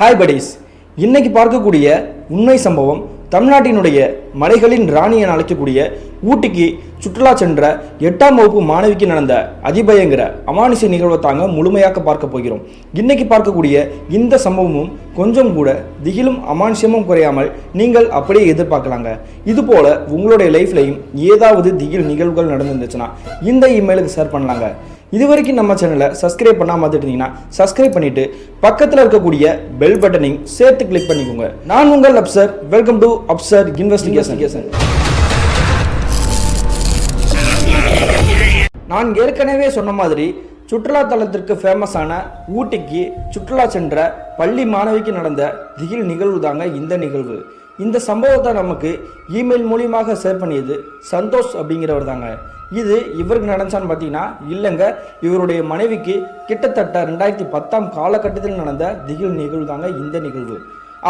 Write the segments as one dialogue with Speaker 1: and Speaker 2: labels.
Speaker 1: Hi buddies இன்னைக்கு பார்க்கக்கூடிய உண்மை சம்பவம் தமிழ்நாட்டினுடைய மலைகளின் ராணி என அழைக்கக்கூடிய ஊட்டிக்கு சுற்றுலா சென்ற எட்டாம் வகுப்பு மாணவிக்கு நடந்த அதிபயங்கிற அமானுஷ நிகழ்வை தாங்க முழுமையாக பார்க்க போகிறோம். இன்னைக்கு பார்க்கக்கூடிய இந்த சம்பவமும் கொஞ்சம் கூட திகிலும் அமானுஷமும் குறையாமல் நீங்கள் அப்படியே எதிர்பார்க்கலாங்க. இது போல உங்களுடைய லைஃப்லையும் ஏதாவது திகில் நிகழ்வுகள் நடந்துருந்துச்சுன்னா இந்த இமெயிலுக்கு ஷேர் பண்ணலாங்க. இது வரைக்கும் நம்ம சேனலை சப்ஸ்கிரைப் பண்ணாம பார்த்துட்டு சப்ஸ்கிரைப் பண்ணிட்டு பக்கத்தில் இருக்கக்கூடிய பெல் பட்டனையும் சேர்த்து கிளிக் பண்ணிக்கோங்க. நான் உங்கள் Afsar welcome to Afsar investigation நான் ஏற்கனவே சொன்ன மாதிரி சுற்றுலா தலத்திற்கு ஃபேமஸான ஊட்டிக்கு சுற்றுலா சென்ற பள்ளி மாணவிக்கு நடந்த திகில் நிகழ்வு தாங்க இந்த நிகழ்வு. இந்த சம்பவத்தை நமக்கு இமெயில் மூலியமாக ஷேர் பண்ணியது சந்தோஷ் அப்படிங்கிறவர் தாங்க. இது இவருக்கு நடந்தான்னு பார்த்தீங்கன்னா இல்லைங்க இவருடைய மனைவிக்கு கிட்டத்தட்ட ரெண்டாயிரத்தி பத்தாம் காலகட்டத்தில் நடந்த திகில் நிகழ்வு தாங்க இந்த நிகழ்வு.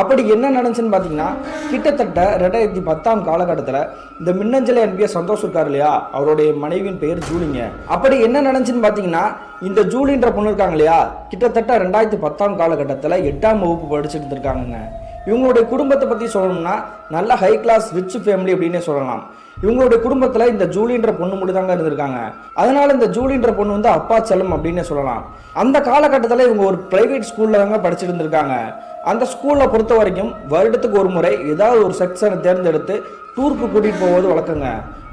Speaker 1: அப்படி என்ன நடந்துச்சுன்னு பார்த்தீங்கன்னா கிட்டத்தட்ட ரெண்டாயிரத்தி பத்தாம் காலகட்டத்தில் இந்த மின்னஞ்சலை அனுப்பிய சந்தோஷ் இருக்கார் இல்லையா? அவருடைய மனைவியின் பெயர் ஜூலிங்க. அப்படி என்ன நடந்துச்சுன்னு பார்த்தீங்கன்னா இந்த ஜூலின்ற பொண்ணு இருக்காங்க இல்லையா? கிட்டத்தட்ட ரெண்டாயிரத்தி பத்தாம் காலகட்டத்தில் எட்டாம் வகுப்பு படிச்சுட்டு இருந்திருக்காங்கங்க. இவங்களுடைய குடும்பத்தை பற்றி சொல்லணும்னா நல்ல ஹை கிளாஸ் ரிச் ஃபேமிலி அப்படின்னே சொல்லலாம். இவங்களுடைய குடும்பத்தில் இந்த ஜூலின்ற பொண்ணு மட்டும் தாங்க இருந்திருக்காங்க. அதனால இந்த ஜூலின்ற பொண்ணு வந்து அப்பா செல்லம் அப்படின்னே சொல்லலாம். அந்த காலகட்டத்தில் இவங்க ஒரு பிரைவேட் ஸ்கூலில் தாங்க படிச்சுட்டு இருந்திருக்காங்க. அந்த ஸ்கூலில் பொறுத்த வரைக்கும் வருடத்துக்கு ஒரு முறை ஏதாவது ஒரு செக்ஷனை தேர்ந்தெடுத்து டூருக்கு கூட்டிகிட்டு போவது வழக்கங்க.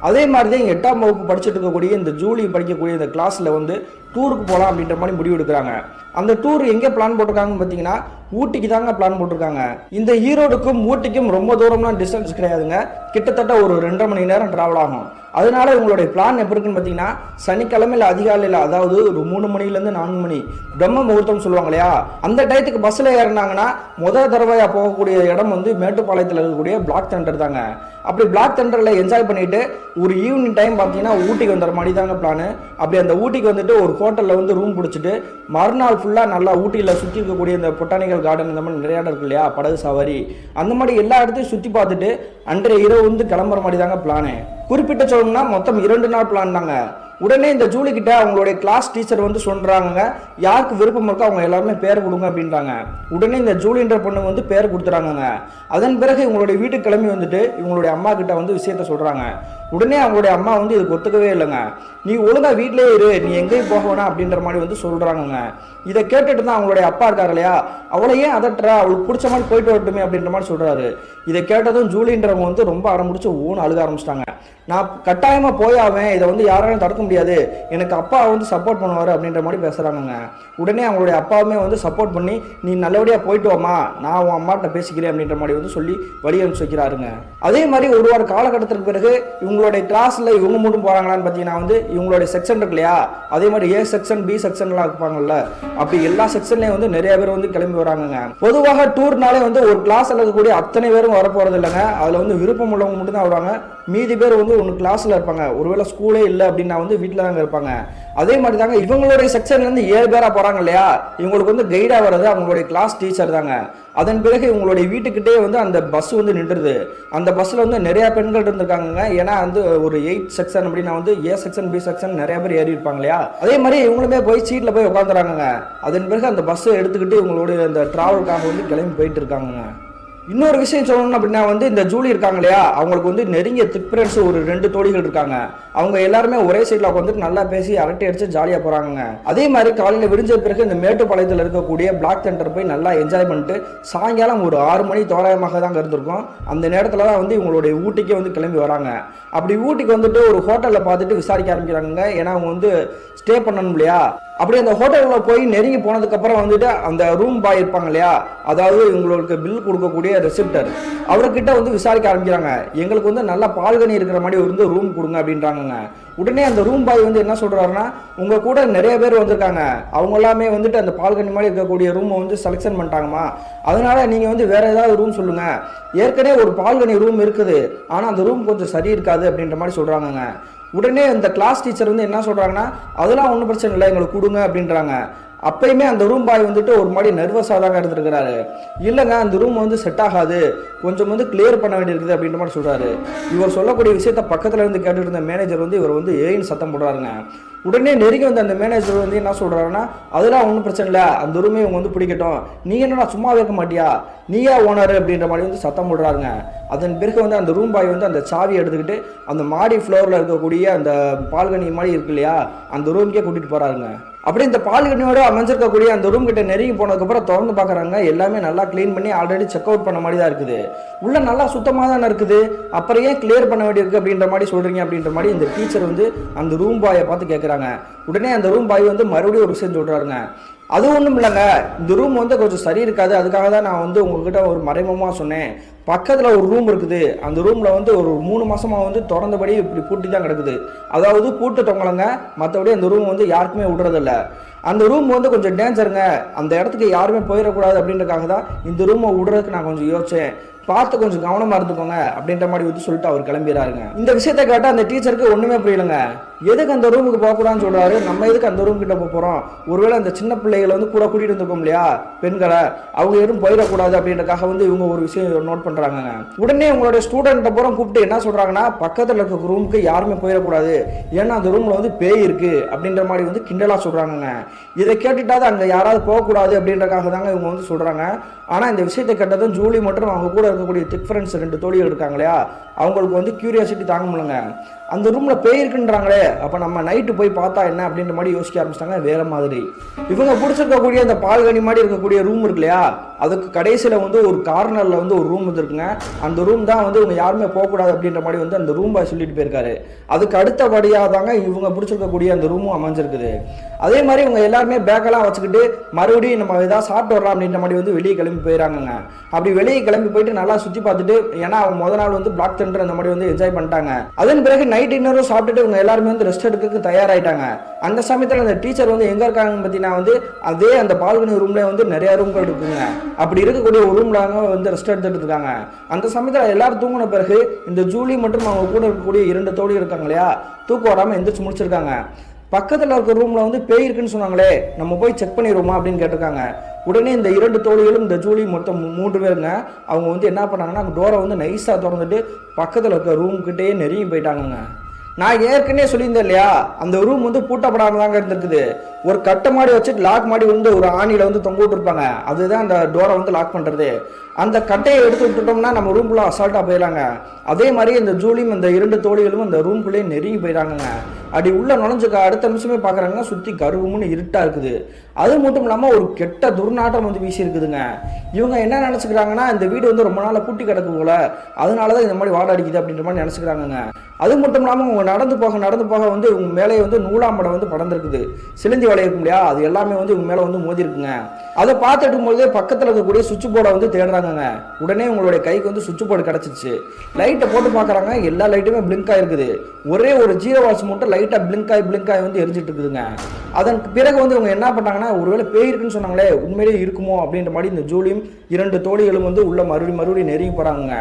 Speaker 1: அதே மாதிரி தான் எட்டாம் வகுப்பு படிச்சுட்டு இருக்கக்கூடிய இந்த ஜூலி படிக்கக்கூடிய இந்த கிளாஸில் வந்து டூருக்கு போகலாம் அப்படின்ற மாதிரி முடிவு எடுக்கிறாங்க. அந்த டூர் எங்கே பிளான் போட்டிருக்காங்கன்னு பார்த்தீங்கன்னா ஊட்டிக்கு தாங்க பிளான் போட்டிருக்காங்க. இந்த ஈரோடுக்கும் ஊட்டிக்கும் ரொம்ப தூரம்லாம் டிஸ்டன்ஸ் கிடையாதுங்க. கிட்டத்தட்ட ஒரு ரெண்டரை மணி நேரம் டிராவல் ஆகும். அதனால இவங்களுடைய பிளான் எப்படி இருக்குன்னு பார்த்தீங்கன்னா சனிக்கிழமையில் அதிகாலையில் அதாவது ஒரு மூணு மணிலேருந்து நான்கு மணி பிரம்ம முகூர்த்தம் சொல்லுவாங்க இல்லையா? அந்த டயத்துக்கு பஸ்ஸில் ஏறினாங்கன்னா முதல் தடவையாக போகக்கூடிய இடம் வந்து மேட்டுப்பாளையத்தில் இருக்கக்கூடிய பிளாக் தண்டர் தாங்க. அப்படி பிளாக் தண்டரில் என்ஜாய் பண்ணிவிட்டு ஒரு ஈவினிங் டைம் பார்த்தீங்கன்னா ஊட்டிக்கு வந்துடுற மாதிரி தாங்க பிளானு அப்படி அந்த ஊட்டிக்கு வந்துட்டு ஒரு ஹோட்டலில் வந்து ரூம் பிடிச்சிட்டு மறுநாள் ஃபுல்லாக நல்லா ஊட்டியில் சுற்றி இருக்கக்கூடிய இந்த பொட்டானிக்கல் கார்டன் இந்த மாதிரி நிறையா இருக்கு இல்லையா? படகு சவாரி. அந்த மாதிரி எல்லா இடத்தையும் சுற்றி பார்த்துட்டு அன்றைய இரவு வந்து கிளம்புற மாதிரி தாங்க பிளானு குறிப்பிட்ட சொல்லணும்னா மொத்தம் இரண்டு நாள் பிளான் தாங்க. உடனே இந்த ஜூலி கிட்ட அவங்களுடைய கிளாஸ் டீச்சர் வந்து சொல்கிறாங்க யாருக்கு விருப்பம் இருக்கோ அவங்க எல்லாருமே பேர் கொடுங்க அப்படின்றாங்க. உடனே இந்த ஜூலின்ற பொண்ணு வந்து பேர் கொடுத்துறாங்கங்க. அதன் பிறகு இவங்களுடைய வீட்டுக்கு கிளம்பி வந்துட்டு இவங்களுடைய அம்மா கிட்ட வந்து விஷயத்த சொல்கிறாங்க உடனே அவங்களுடைய அம்மா வந்து இதுக்கு ஒத்துக்கவே இல்லைங்க. நீ ஒழுங்கா வீட்டிலே இரு நீ எங்கேயும் போக வேணாம் அப்படின்ற மாதிரி வந்து சொல்கிறாங்கங்க இதை கேட்டுட்டு தான் அவங்களுடைய அப்பா இருக்கார் இல்லையா? அவளை ஏன் அதட்டுறா? அவளுக்கு பிடிச்ச மாதிரி போயிட்டு வரட்டுமே அப்படின்ற மாதிரி சொல்கிறாரு இதை கேட்டதும் ஜூலின்றவங்க வந்து ரொம்ப ஆரம்பிச்சு ஊன்னு அழுக ஆரம்பிச்சிட்டாங்க. நான் கட்டாயமாக போயாவேன் இதை வந்து யாராலும் தடுக்க முடியாது. எனக்கு அப்பா வந்து சப்போர்ட் பண்ணுவார் அப்படின்ற மாதிரி பேசுகிறாங்கங்க உடனே அவங்களுடைய அப்பாவுமே வந்து சப்போர்ட் பண்ணி நீ நல்லபடியாக போயிட்டு வாமா நான் உன் அம்மாட்ட பேசிக்கிறேன் அப்படின்ற மாதிரி வந்து சொல்லி வழி அனுப்பிச்சு வைக்கிறாருங்க. அதே மாதிரி ஒரு வார காலகட்டத்திற்கு பிறகு இவங்களுடைய கிளாஸில் இவங்க மட்டும் போகிறாங்களான்னு பார்த்தீங்கன்னா வந்து இவங்களுடைய செக்ஷன் இருக்கு இல்லையா? அதே மாதிரி ஏ செக்ஷன் பி செக்ஷன்லாம் இருப்பாங்கல்ல. அப்படி எல்லா செக்ஷன்லேயும் வந்து நிறைய பேர் வந்து கிளம்பி வராங்கங்க. பொதுவாக டூர்னாலே வந்து ஒரு கிளாஸ்ல இருக்கக்கூடிய அத்தனை பேரும் வர இல்லைங்க. அதில் வந்து விருப்பம் உள்ளவங்க மட்டும் தான் வருவாங்க. மீதி பேர் வந்து ஒன்று கிளாஸில் இருப்பாங்க. ஒருவேளை ஸ்கூலே இல்லை அப்படின்னா வந்து வீட்டில் தாங்க இருப்பாங்க. அதே மாதிரி தாங்க இவங்களுடைய செக்ஷன்லேருந்து ஏழு பேராக போகிறாங்க இல்லையா? இவங்களுக்கு வந்து கைடாக வர்றது அவங்களுடைய கிளாஸ் டீச்சர் தாங்க. அதன் பிறகு இவங்களுடைய வீட்டுக்கிட்டே வந்து அந்த பஸ் வந்து நின்றுது. அந்த பஸ்ஸில் வந்து நிறையா பெண்கள் இருந்திருக்காங்க ஏன்னா வந்து ஒரு எயிட் செக்ஷன் அப்படின்னா வந்து ஏ செக்ஷன் பி செக்ஷன் நிறைய பேர் ஏறி இருப்பாங்க இல்லையா? அதே மாதிரி இவங்களுமே போய் சீட்டில் போய் உட்காந்துறாங்க அதன் பிறகு அந்த பஸ்ஸை எடுத்துக்கிட்டு இவங்களுடைய அந்த டிராவலுக்காக வந்து கிளம்பி போயிட்டு இருக்காங்க இன்னொரு விஷயம் சொல்லணும் அப்படின்னா வந்து இந்த ஜூலி இருக்காங்க இல்லையா? அவங்களுக்கு வந்து நெருங்கிய திக் ஒரு ரெண்டு தோழிகள் இருக்காங்க. அவங்க எல்லாருமே ஒரே சைடில் உட்காந்துட்டு நல்லா பேசி அரட்டை அடிச்சு ஜாலியாக போகிறாங்க அதே மாதிரி காலையில் விடிஞ்ச பிறகு இந்த மேட்டுப்பாளையத்தில் இருக்கக்கூடிய பிளாக் தண்டர் போய் நல்லா என்ஜாய் பண்ணிட்டு சாயங்காலம் ஒரு ஆறு மணி தோராயமாக தாங்க இருந்திருக்கும். அந்த நேரத்தில் தான் வந்து இவங்களுடைய ஊட்டிக்கே வந்து கிளம்பி வராங்க. அப்படி ஊட்டிக்கு வந்துட்டு ஒரு ஹோட்டலில் பார்த்துட்டு விசாரிக்க ஆரம்பிக்கிறாங்க ஏன்னா அவங்க வந்து ஸ்டே பண்ணணும் இல்லையா? அப்படி அந்த ஹோட்டலில் போய் நெருங்கி போனதுக்கப்புறம் வந்துட்டு அந்த ரூம் பாய் இருப்பாங்க இல்லையா? அதாவது இவங்களுக்கு பில் கொடுக்கக்கூடிய ரெசிப்டர் அவர்கிட்ட வந்து விசாரிக்க ஆரம்பிக்கிறாங்க. எங்களுக்கு வந்து நல்லா பால்கனி இருக்கிற மாதிரி வந்து ரூம் கொடுங்க அப்படின்றாங்க. அப்படின்றாங்கங்க உடனே அந்த ரூம் பாய் வந்து என்ன சொல்கிறாருன்னா உங்க கூட நிறைய பேர் வந்திருக்காங்க. அவங்க எல்லாமே வந்துட்டு அந்த பால்கனி மாதிரி இருக்கக்கூடிய ரூமை வந்து செலெக்ஷன் பண்ணிட்டாங்கம்மா. அதனால நீங்கள் வந்து வேற ஏதாவது ரூம் சொல்லுங்க. ஏற்கனவே ஒரு பால்கனி ரூம் இருக்குது. ஆனால் அந்த ரூம் கொஞ்சம் சரி இருக்காது அப்படின்ற மாதிரி சொல்கிறாங்கங்க உடனே அந்த கிளாஸ் டீச்சர் வந்து என்ன சொல்கிறாங்கன்னா அதெல்லாம் ஒன்றும் பிரச்சனை இல்லை. எங்களுக்கு கொடுங்க அப்படின்றாங்க. அப்பயுமே அந்த ரூம் பாய் வந்துட்டு ஒரு மாதிரி நர்வஸாக தாங்க இருந்திருக்கிறாரு. இல்லைங்க அந்த ரூம் வந்து செட் ஆகாது. கொஞ்சம் வந்து கிளியர் பண்ண வேண்டியிருக்குது அப்படின்ற மாதிரி சொல்கிறாரு இவர் சொல்லக்கூடிய விஷயத்த பக்கத்தில் இருந்து கேட்டுட்டு இருந்த மேனேஜர் வந்து இவர் வந்து ஏன்னு சத்தம் போடுறாருங்க? உடனே நெருங்கி வந்த அந்த மேனேஜர் வந்து என்ன சொல்கிறாருன்னா அதெல்லாம் ஒன்றும் பிரச்சனை இல்லை. அந்த ரூமே இவங்க வந்து பிடிக்கட்டும். நீ என்னடா சும்மா வைக்க மாட்டியா? நீயா ஓனர் அப்படின்ற மாதிரி வந்து சத்தம் போடுறாருங்க. அதன் பிறகு வந்து அந்த ரூம் பாய் வந்து அந்த சாவி எடுத்துக்கிட்டு அந்த மாடி ஃப்ளோரில் இருக்கக்கூடிய அந்த பால்கனி மாதிரி இருக்கு இல்லையா அந்த ரூம்க்கே கூட்டிகிட்டு போகிறாருங்க அப்படி இந்த பால்கனியோட அமைஞ்சிருக்கக்கூடிய அந்த ரூம் கிட்ட நெருங்கி போனதுக்கப்புறம் திறந்து பார்க்குறாங்க. எல்லாமே நல்லா க்ளீன் பண்ணி ஆல்ரெடி செக் அவுட் பண்ண மாதிரி தான் இருக்குது. உள்ள நல்லா சுத்தமாக தானே இருக்குது. அப்புறம் ஏன் கிளியர் பண்ண வேண்டியிருக்கு அப்படின்ற மாதிரி சொல்கிறீங்க அப்படின்ற மாதிரி இந்த டீச்சர் வந்து அந்த ரூம் பாயை பார்த்து கேட்குறாங்க உடனே அந்த ரூம் பாய் வந்து மறுபடியும் ஒரு விஷயம் விட்றாருங்க அது ஒன்றும் இல்லைங்க. இந்த ரூம் வந்து கொஞ்சம் சரி இருக்காது. அதுக்காக தான் நான் வந்து உங்ககிட்ட ஒரு மறைமுகமாக சொன்னேன். பக்கத்தில் ஒரு ரூம் இருக்குது. அந்த ரூமில் வந்து ஒரு மூணு மாதமாக வந்து திறந்தபடி இப்படி பூட்டி தான் கிடக்குது. அதாவது பூட்டு தொங்கலங்க மற்றபடி அந்த ரூம் வந்து யாருக்குமே விடுறதில்ல. அந்த ரூம் வந்து கொஞ்சம் டேஞ்சருங்க அந்த இடத்துக்கு யாருமே போயிடக்கூடாது அப்படின்றக்காக தான் இந்த ரூமை விடுறதுக்கு நான் கொஞ்சம் யோசிச்சேன். பார்த்து கொஞ்சம் கவனமாக இருந்துக்கோங்க அப்படின்ற மாதிரி வந்து சொல்லிட்டு அவர் கிளம்பிடுறாருங்க இந்த விஷயத்த கேட்டால் அந்த டீச்சருக்கு ஒன்றுமே புரியலங்க. எதுக்கு அந்த ரூமுக்கு போகக்கூடாதுன்னு சொல்றாரு? நம்ம எதுக்கு அந்த ரூம் கிட்ட போக போகிறோம் ஒருவேளை அந்த சின்ன பிள்ளைகளை வந்து கூட கூட்டிகிட்டு இருந்திருக்கோம் இல்லையா? பெண்களை. அவங்க எதுவும் போயிடக்கூடாது அப்படின்றக்காக வந்து இவங்க ஒரு விஷயம் நோட் பண்ணுறாங்க உடனே உங்களுடைய ஸ்டூடெண்ட்டை பூரா கூப்பிட்டு என்ன சொல்கிறாங்கன்னா பக்கத்தில் இருக்க ரூமுக்கு யாருமே போயிடக்கூடாது. ஏன்னா அந்த ரூமில் வந்து பேய் இருக்கு அப்படின்ற மாதிரி வந்து கிண்டலாக சொல்கிறாங்கங்க இதை கேட்டுட்டாவது அங்கே யாராவது போகக்கூடாது அப்படின்றக்காக தாங்க இவங்க வந்து சொல்கிறாங்க ஆனால் இந்த விஷயத்தை கேட்டதும் ஜூலி மற்றும் அவங்க கூட இருக்கக்கூடிய திக் ஃப்ரெண்ட்ஸ் ரெண்டு தோழிகள் இருக்காங்க இல்லையா? அவங்களுக்கு வந்து கியூரியாசிட்டி தாங்க முடியலங்க. அந்த ரூமில் பேய் இருக்குன்றாங்களே அப்போ நம்ம நைட்டு போய் பார்த்தா என்ன அப்படின்ற மாதிரி யோசிக்க ஆரம்பிச்சிட்டாங்க வேறு மாதிரி. இவங்க பிடிச்சிருக்கக்கூடிய அந்த பால்கனி மாதிரி இருக்கக்கூடிய ரூம் இருக்கு இல்லையா? அதுக்கு கடைசியில் வந்து ஒரு கார்னரில் வந்து ஒரு ரூம் வந்துருக்குங்க. அந்த ரூம் தான் வந்து இவங்க யாருமே போகக்கூடாது அப்படின்ற மாதிரி வந்து அந்த ரூம் சொல்லிட்டு போயிருக்காரு. அதுக்கு அடுத்தபடியாக தாங்க இவங்க பிடிச்சிருக்கக்கூடிய அந்த ரூமும் அமைஞ்சிருக்குது. அதே மாதிரி இவங்க எல்லாருமே பேக்கெல்லாம் வச்சுக்கிட்டு மறுபடியும் நம்ம ஏதாவது சாப்பிட்டு வரலாம் அப்படின்ற மாதிரி வந்து வெளியே கிளம்பி போயிடறாங்கங்க அப்படி வெளியே கிளம்பி போயிட்டு நல்லா சுற்றி பார்த்துட்டு ஏன்னா அவங்க முத நாள் வந்து பிளாக் தண்டர் அந்த மாதிரி வந்து என்ஜாய் பண்ணிட்டாங்க. அதன் பிறகு நைட் டின்னரும் சாப்பிட்டுட்டு இவங்க எல்லாருமே வந்து ரெஸ்ட் எடுக்கிறதுக்கு தயாராயிட்டாங்க. அந்த சமயத்தில் அந்த டீச்சர் வந்து எங்கே இருக்காங்கன்னு பார்த்தீங்கன்னா வந்து அதே அந்த பால்கனி ரூம்ல வந்து நிறைய ரூம்கள் இருக்குங்க. அப்படி இருக்கக்கூடிய ஒரு ரூம்ல வந்து ரெஸ்ட் எடுத்துட்டு இருக்காங்க. அந்த சமயத்தில் எல்லாரும் தூங்கின பிறகு இந்த ஜூலி மற்றும் அவங்க கூட இருக்கக்கூடிய இரண்டு தோழி இருக்காங்க இல்லையா? தூக்கம் வராமல் எந்திரிச்சு முடிச்சிருக்காங்க. பக்கத்தில் இருக்க ரூமில் வந்து பேய் இருக்குன்னு சொன்னாங்களே நம்ம போய் செக் பண்ணிடுவோமா அப்படின்னு கேட்டிருக்காங்க. உடனே இந்த இரண்டு தோழிகளும் இந்த ஜூலி மொத்தம் மூன்று பேருங்க அவங்க வந்து என்ன பண்ணாங்கன்னா டோரை வந்து நைஸாக திறந்துட்டு பக்கத்தில் இருக்க ரூம்கிட்டே நெருங்கி போயிட்டாங்கங்க. நான் ஏற்கனவே சொல்லியிருந்தேன் இல்லையா அந்த ரூம் வந்து பூட்டப்படாமல் தாங்க இருந்திருக்குது. ஒரு கட்டை மாடி வச்சுட்டு லாக் மாடி வந்து ஒரு ஆணியில் வந்து தொங்க விட்டுருப்பாங்க. அதுதான் அந்த டோரை வந்து லாக் பண்ணுறது அந்த கட்டையை எடுத்து விட்டுட்டோம்னா நம்ம ரூம்குள்ளே அசால்ட்டாக போயிடலாங்க. அதே மாதிரி இந்த ஜூலியும் இந்த இரண்டு தோழிகளும் அந்த ரூம்குள்ளேயே நெருங்கி போயிடாங்கங்க அப்படி உள்ள நுழைஞ்சுக்க அடுத்த நிமிஷமே பார்க்குறாங்கன்னா சுற்றி கருகுமுன்னு இருட்டாக இருக்குது. அது மட்டும் இல்லாமல் ஒரு கெட்ட துர்நாற்றம் வந்து வீசி இருக்குதுங்க இவங்க என்ன நினச்சிக்கிறாங்கன்னா இந்த வீடு வந்து ரொம்ப நாளாக பூட்டி கிடக்கு போல அதனால தான் இந்த மாதிரி வாடை அடிக்குது அப்படின்ற மாதிரி நினச்சிக்கிறாங்கங்க. அது மட்டும் இல்லாமல் அவங்க நடந்து போக நடந்து போக வந்து இவங்க மேலே வந்து நூலாம்படம் வந்து படர்ந்துருக்குது. சிலந்தி வலை இருக்கும் இல்லையா? அது எல்லாமே வந்து இவங்க மேலே வந்து மோதி இருக்குங்க அதை பார்த்துட்டு போதே பக்கத்தில் இருக்கக்கூடிய சுவிட்ச் போர்டை வந்து தேடுறாங்கங்க. உடனே உங்களுடைய கைக்கு வந்து சுவிட்ச் போர்டு கிடச்சிச்சு லைட்டை போட்டு பார்க்குறாங்க. எல்லா லைட்டுமே பிளிங்க் ஆகிருக்குது ஒரே ஒரு ஜீரோ வாட்ஸ் மட்டும் லைட்டாக பிளிங்க் ஆகி பிளிங்க் ஆகி வந்து எரிஞ்சிட்டு இருக்குதுங்க. அதன் பிறகு வந்து இவங்க என்ன பண்ணாங்கன்னா ஒருவேளை பேய் இருக்குன்னு சொன்னாங்களே உண்மையிலேயே இருக்குமோ அப்படின்ற மாதிரி இந்த ஜூலியும் இரண்டு தோழிகளும் வந்து உள்ள மறுபடியும் மறுபடியும் நெருங்கி போகிறாங்க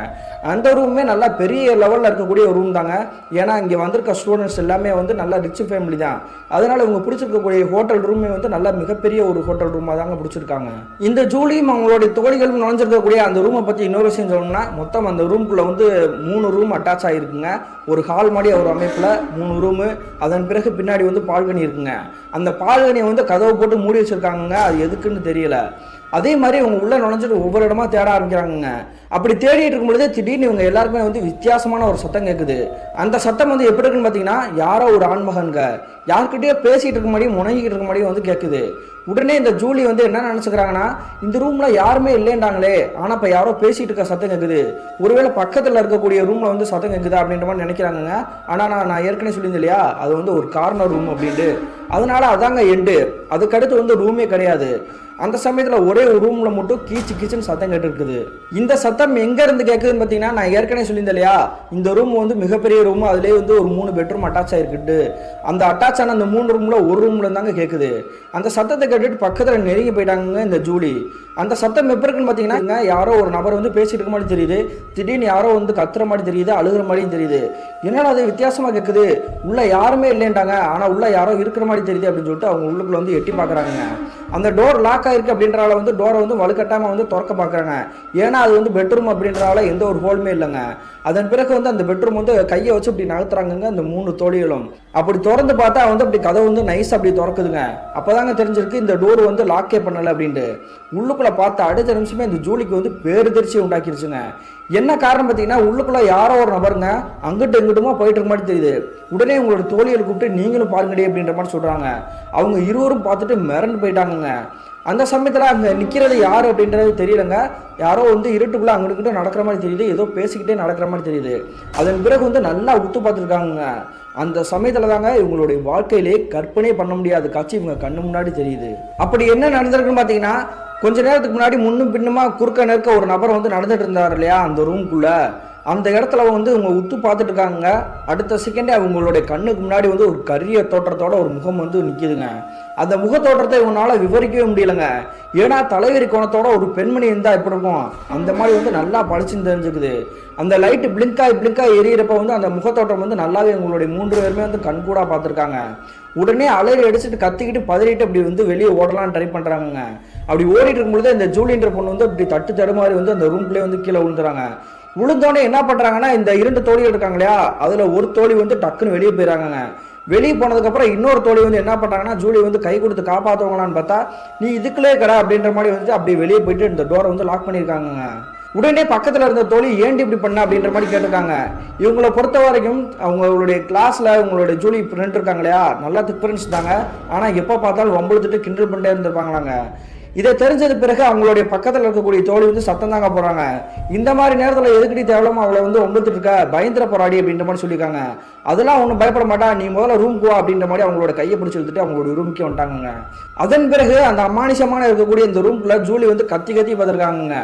Speaker 1: அந்த ரூமே நல்லா பெரிய லெவலில் இருக்கக்கூடிய ஒரு ரூம் தாங்க. ஏன்னா இங்கே வந்திருக்க ஸ்டூடெண்ட்ஸ் எல்லாமே வந்து நல்லா ரிச் ஃபேமிலி தான். அதனால் இவங்க பிடிச்சிருக்கக்கூடிய ஹோட்டல் ரூமே வந்து நல்லா மிகப்பெரிய ஒரு ஹோட்டல் ரூமாக தாங்க பிடிச்சிருக்காங்க. இந்த ஜூலியும் அவங்களுடைய தோழிகளும் நுழைஞ்சிருக்கக்கூடிய அந்த ரூமை பற்றி இன்னொரு விஷயம் சொல்லணும்னா மொத்தம் அந்த ரூம்குள்ளே வந்து மூணு ரூம் அட்டாச் ஆகிருக்குங்க ஒரு ஹால் மாதிரி ஒரு அமைப்பில் மூணு ரூமு அதன் பிறகு பின்னாடி வந்து பால்கனி இருக்குங்க. அந்த பால்கனியை வந்து கதவை போட்டு மூடி வச்சுருக்காங்க அது எதுக்குன்னு தெரியல. அதே மாதிரி இவங்க உள்ளே நுழைஞ்சிட்டு ஒவ்வொரு இடமா தேட ஆரம்பிக்கிறாங்க அப்படி தேடிட்டு இருக்கும் பொழுதே திடீர்னு இவங்க எல்லாருக்குமே வந்து வித்தியாசமான ஒரு சத்தம் கேட்குது அந்த சத்தம் வந்து எப்படி இருக்குன்னு பார்த்தீங்கன்னா யாரோ ஒரு ஆண்மகன்க. யார்கிட்டயோ பேசிகிட்டு இருக்க மாதிரியும் முணங்கிட்டு இருக்க மாதிரியும் வந்து கேட்குது உடனே இந்த ஜூலி வந்து என்ன நினச்சிக்கிறாங்கன்னா இந்த ரூமில் யாருமே இல்லைன்றாங்களே. ஆனால் இப்போ யாரோ பேசிகிட்டு இருக்க சத்தம் கேட்குது ஒருவேளை பக்கத்தில் இருக்கக்கூடிய ரூமில் வந்து சத்தம் கேட்குதா அப்படின்ற மாதிரி நினைக்கிறாங்கங்க. ஆனால் நான் நான் ஏற்கனவே சொல்லியிருந்தேன் இல்லையா? அது வந்து ஒரு கார்னர் ரூம் அப்படின்ட்டு. அதனால அதாங்க எண்டு அதுக்கடுத்து வந்து ரூமே கிடையாது. அந்த சமயத்தில் ஒரே ஒரு ரூமில் மட்டும் கீச்சு கீச்சுன்னு சத்தம் கேட்டுருக்குது. இந்த சத்தம் எங்கேருந்து கேட்குதுன்னு பார்த்தீங்கன்னா நான் ஏற்கனவே சொல்லியிருந்தேன் இல்லையா? இந்த ரூம் வந்து மிகப்பெரிய ரூம் அதுலேயே வந்து ஒரு மூணு பெட்ரூம் அட்டாச் ஆகிருக்குது அந்த அட்டாச் ஆன அந்த மூணு ரூமில் ஒரு ரூமில் தாங்க கேட்குது அந்த சத்தத்தை கேட்டுட்டு பக்கத்தில் நெருங்கி போயிட்டாங்க இந்த ஜூலி. அந்த சத்தம் எப்போ இருக்குன்னு பார்த்தீங்கன்னா யாரோ ஒரு நபர் வந்து பேசிட்டு இருக்க மாதிரி தெரியுது. திடீர்னு யாரோ வந்து கத்துற மாதிரி தெரியுது அழுகிற மாதிரியும் தெரியுது. என்னடா அது வித்தியாசமாக கேட்குது உள்ள யாருமே இல்லைன்ட்டாங்க ஆனால் உள்ள யாரோ இருக்கிற மாதிரி தெரியுது அப்படின்னு சொல்லிட்டு அவங்க உள்ளுக்குள்ள வந்து எட்டி பார்க்குறாங்க அந்த டோர் லாக் ஆயிருக்கு அப்படின்றால வந்து டோரை வந்து வலுக்கட்டாமல் வந்து திறக்க பார்க்குறாங்க. ஏன்னா அது வந்து பெட்ரூம் அப்படின்றால எந்த ஒரு ஹோலுமே இல்லைங்க. அதன் பிறகு வந்து அந்த பெட்ரூம் வந்து கையை வச்சு இப்படி நகர்த்துறாங்கங்க அந்த மூணு தோழிகளும். அப்படி திறந்து பார்த்தா வந்து அப்படி கதவு வந்து நைஸ் அப்படி திறக்குதுங்க. அப்போதாங்க தெரிஞ்சிருக்கு இந்த டோர் வந்து லாக்கே பண்ணலை அப்படின்ட்டு. உள்ளுக்குள்ளே பார்த்த அடுத்த நிமிஷமே இந்த ஜூலிக்கு வந்து பேருதிர்ச்சி உண்டாக்கிருச்சுங்க. என்ன காரணம் பார்த்தீங்கன்னா உள்ளுக்குள்ள யாரோ ஒரு நபருங்க அங்கிட்டு இங்கிட்டுமா போயிட்டு இருக்க மாதிரி தெரியுது. உடனே உங்களோட தோழியை கூப்பிட்டு நீங்களும் பாருங்கடி அப்படின்ற மாதிரி சொல்கிறாங்க அவங்க இருவரும் பார்த்துட்டு மிரண்டு போயிட்டாங்க போயிட்டாங்கங்க அந்த சமயத்தில் அங்கே நிற்கிறது யார் அப்படின்றது தெரியலங்க. யாரோ வந்து இருட்டுக்குள்ளே அங்கிட்டு நடக்கிற மாதிரி தெரியுது. ஏதோ பேசிக்கிட்டே நடக்கிற மாதிரி தெரியுது. அதன் பிறகு வந்து நல்லா உத்து பார்த்துருக்காங்க அந்த சமயத்தில் தாங்க இவங்களுடைய வாழ்க்கையிலே கற்பனை பண்ண முடியாத காட்சி இவங்க கண்ணு முன்னாடி தெரியுது. அப்படி என்ன நடந்திருக்குன்னு பார்த்தீங்கன்னா கொஞ்ச நேரத்துக்கு முன்னாடி முன்னும் பின்னுமா குறுக்க நெருக்க ஒரு நபர் வந்து நடந்துட்டு இருந்தார் இல்லையா அந்த ரூம்குள்ளே அந்த இடத்துல வந்து இவங்க உத்து பார்த்துட்டு இருக்காங்க அடுத்த செகண்டே அவங்களுடைய கண்ணுக்கு முன்னாடி வந்து ஒரு கரிய தோற்றத்தோட ஒரு முகம் வந்து நிற்கிதுங்க அந்த முகத்தோற்றத்தை இவனால் விவரிக்கவே முடியலங்க. ஏன்னா தலைவரி கோணத்தோட ஒரு பெண்மணி இருந்தால் எப்படி இருக்கும்? அந்த மாதிரி வந்து நல்லா பளிச்சுன்னு தெரிஞ்சுக்குது. அந்த லைட்டு பிளிங்காய் பிளிங்காய் எரியறப்ப வந்து அந்த முகத்தோட்டம் வந்து நல்லாவே உங்களுடைய மூன்று பேருமே வந்து கண்கூடாக பார்த்துருக்காங்க. உடனே அலையில அடிச்சுட்டு கத்திக்கிட்டு பதறிட்டு அப்படி வந்து வெளியே ஓடலாம்னு ட்ரை பண்ணுறாங்கங்க அப்படி ஓடிட்டு இருக்கும்பொழுது இந்த ஜூலின்ற பொண்ணு வந்து அப்படி தட்டு தடுமாறி வந்து அந்த ரூம்குள்ளே வந்து கீழே விழுந்துறாங்க. விழுந்தோடனே என்ன பண்ணுறாங்கன்னா இந்த இரண்டு தோழிகள் இருக்காங்க இல்லையா? அதில் ஒரு தோழி வந்து டக்குன்னு வெளியே போயிடறாங்கங்க வெளியே போனதுக்கப்புறம் இன்னொரு தோழி வந்து என்ன பண்ணுறாங்கன்னா ஜூலி வந்து கை கொடுத்து காப்பாற்றுவாங்களான்னு பார்த்தா நீ இதுக்குள்ளே கடை அப்படின்ற மாதிரி வந்து அப்படியே வெளியே போயிட்டு இந்த டோரை வந்து லாக் பண்ணியிருக்காங்க உடனே பக்கத்தில் இருந்த தோழி ஏன்டி இப்படி பண்ண? அப்படின்ற மாதிரி கேட்டிருக்காங்க. இவங்கள பொறுத்த வரைக்கும் அவங்களுடைய கிளாஸில் உங்களுடைய ஜூலி ஃப்ரெண்ட் இருக்காங்க இல்லையா? நல்லா திக் ஃப்ரெண்ட்ஸ் தாங்க. ஆனால் எப்போ பார்த்தாலும் வம்புழுத்துட்டு கிண்டல் பண்ணிட்டே இருந்திருப்பாங்களாங்க. இதை தெரிஞ்சது பிறகு அவங்களுடைய பக்கத்தில் இருக்கக்கூடிய தோழி வந்து சத்தம் தாங்க போகிறாங்க இந்த மாதிரி நேரத்தில் எதுக்கடி தேவலாம அவளை வந்து ஒம்பத்துட்டு இருக்க பயந்திர போராடி அப்படின்ற மாதிரி சொல்லியிருக்காங்க. அதெல்லாம் ஒன்றும் பயப்பட மாட்டா. நீ முதல்ல ரூமுக்கு வா அப்படின்ற மாதிரி அவங்களோட கையை பிடிச்சி எடுத்துட்டு அவங்களோட ரூமுக்கே வந்துட்டாங்க அதன் பிறகு அந்த அமானுஷமான இருக்கக்கூடிய இந்த ரூம்குள்ள ஜூலி வந்து கத்தி கத்தி பார்த்துருக்காங்க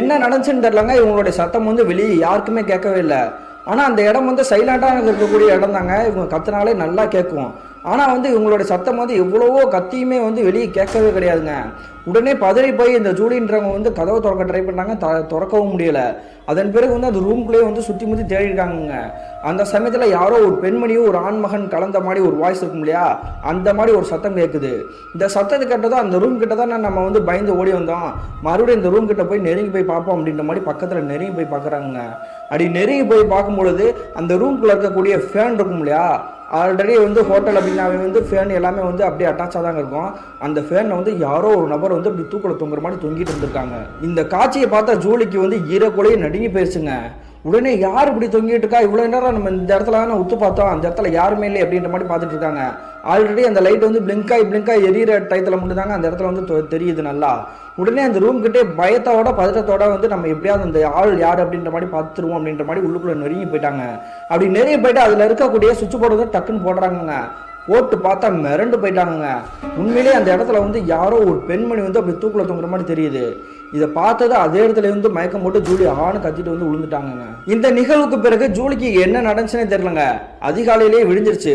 Speaker 1: என்ன நடந்துச்சுன்னு தெரிலங்க இவங்களுடைய சத்தம் வந்து வெளியே யாருக்குமே கேட்கவே இல்லை. ஆனால் அந்த இடம் வந்து சைலண்டாக இருக்கக்கூடிய இடம் தாங்க இவங்க கத்துனாலே நல்லா கேட்கும். ஆனால் வந்து இவங்களோட சத்தம் வந்து எவ்வளவோ கத்தியுமே வந்து வெளியே கேட்கவே கிடையாதுங்க. உடனே பதறி போய் இந்த ஜூலின்றவங்க வந்து கதவை திறக்க ட்ரை பண்ணாங்க த திறக்கவும் முடியல. அதன் பிறகு வந்து அந்த ரூம்குள்ளேயே வந்து சுற்றி முற்றி தேடி அந்த சமயத்தில் யாரோ ஒரு பெண்மணியும் ஒரு ஆண்மகன் கலந்த மாதிரி ஒரு வாய்ஸ் இருக்கும் இல்லையா? அந்த மாதிரி ஒரு சத்தம் கேட்குது. இந்த சத்தத்தை கேட்டதும் அந்த ரூம் கிட்ட தான் நம்ம வந்து பயந்து ஓடி வந்தோம். மறுபடியும் இந்த ரூம் கிட்ட போய் நெருங்கி போய் பார்ப்போம் அப்படின்ற மாதிரி பக்கத்தில் நெருங்கி போய் பார்க்குறாங்க அப்படி நெருங்கி போய் பார்க்கும்பொழுது அந்த ரூம்குள்ளே இருக்கக்கூடிய ஃபேன் இருக்கும் இல்லையா? ஆல்ரெடி வந்து ஹோட்டல் அப்படின்னாவே வந்து ஃபேன் எல்லாமே வந்து அப்படியே அட்டாச்சாக தாங்க இருக்கும். அந்த ஃபேனை வந்து யாரோ ஒரு நபர் வந்து அப்படி தூக்கில் தொங்குற மாதிரி தொங்கிட்டு இருந்திருக்காங்க. இந்த காட்சியை பார்த்தா ஜூலிக்கு வந்து ஈரக்குலையே நடுங்கி பேசுங்க உடனே யார் இப்படி தொங்கிட்டு இருக்கா? இவ்வளோ நேரம் நம்ம இந்த இடத்துல தானே உத்து பார்த்தோம். அந்த இடத்துல யாருமே இல்லை அப்படின்ற மாதிரி பார்த்துட்டு இருக்காங்க. ஆல்ரெடி அந்த லைட் வந்து பிளிங்காய் பிளிங்காய் எரியிற டயத்தில் மட்டும் தாங்க அந்த இடத்துல வந்து தெரியுது நல்லா. உடனே அந்த ரூம் கிட்டே பயத்தோட பதட்டத்தோட வந்து நம்ம எப்படியாவது அந்த ஆள் யார் அப்படின்ற மாதிரி பார்த்துருவோம் அப்படின்ற மாதிரி உள்ளுக்குள்ள நெருங்கி போயிட்டாங்க. அப்படி நெருங்கி போயிட்டு அதில் இருக்கக்கூடிய சுவிட்ச் போர்டு வந்து டக்குன்னு போடுறாங்கங்க. போட்டு பார்த்தா மிரண்டு போயிட்டாங்கங்க. உண்மையிலேயே அந்த இடத்துல வந்து யாரோ ஒரு பெண்மணி வந்து அப்படி தூக்கில் தொங்குற மாதிரி தெரியுது. இதை பார்த்தது அதே இடத்துல இருந்து மயக்கம் போட்டு ஜூலி ஆணு கத்திட்டு வந்து விழுந்துட்டாங்கங்க இந்த நிகழ்வுக்கு பிறகு ஜூலிக்கு என்ன நடந்துச்சுன்னே தெரியலங்க. அதிகாலையிலேயே விடிஞ்சிருச்சு.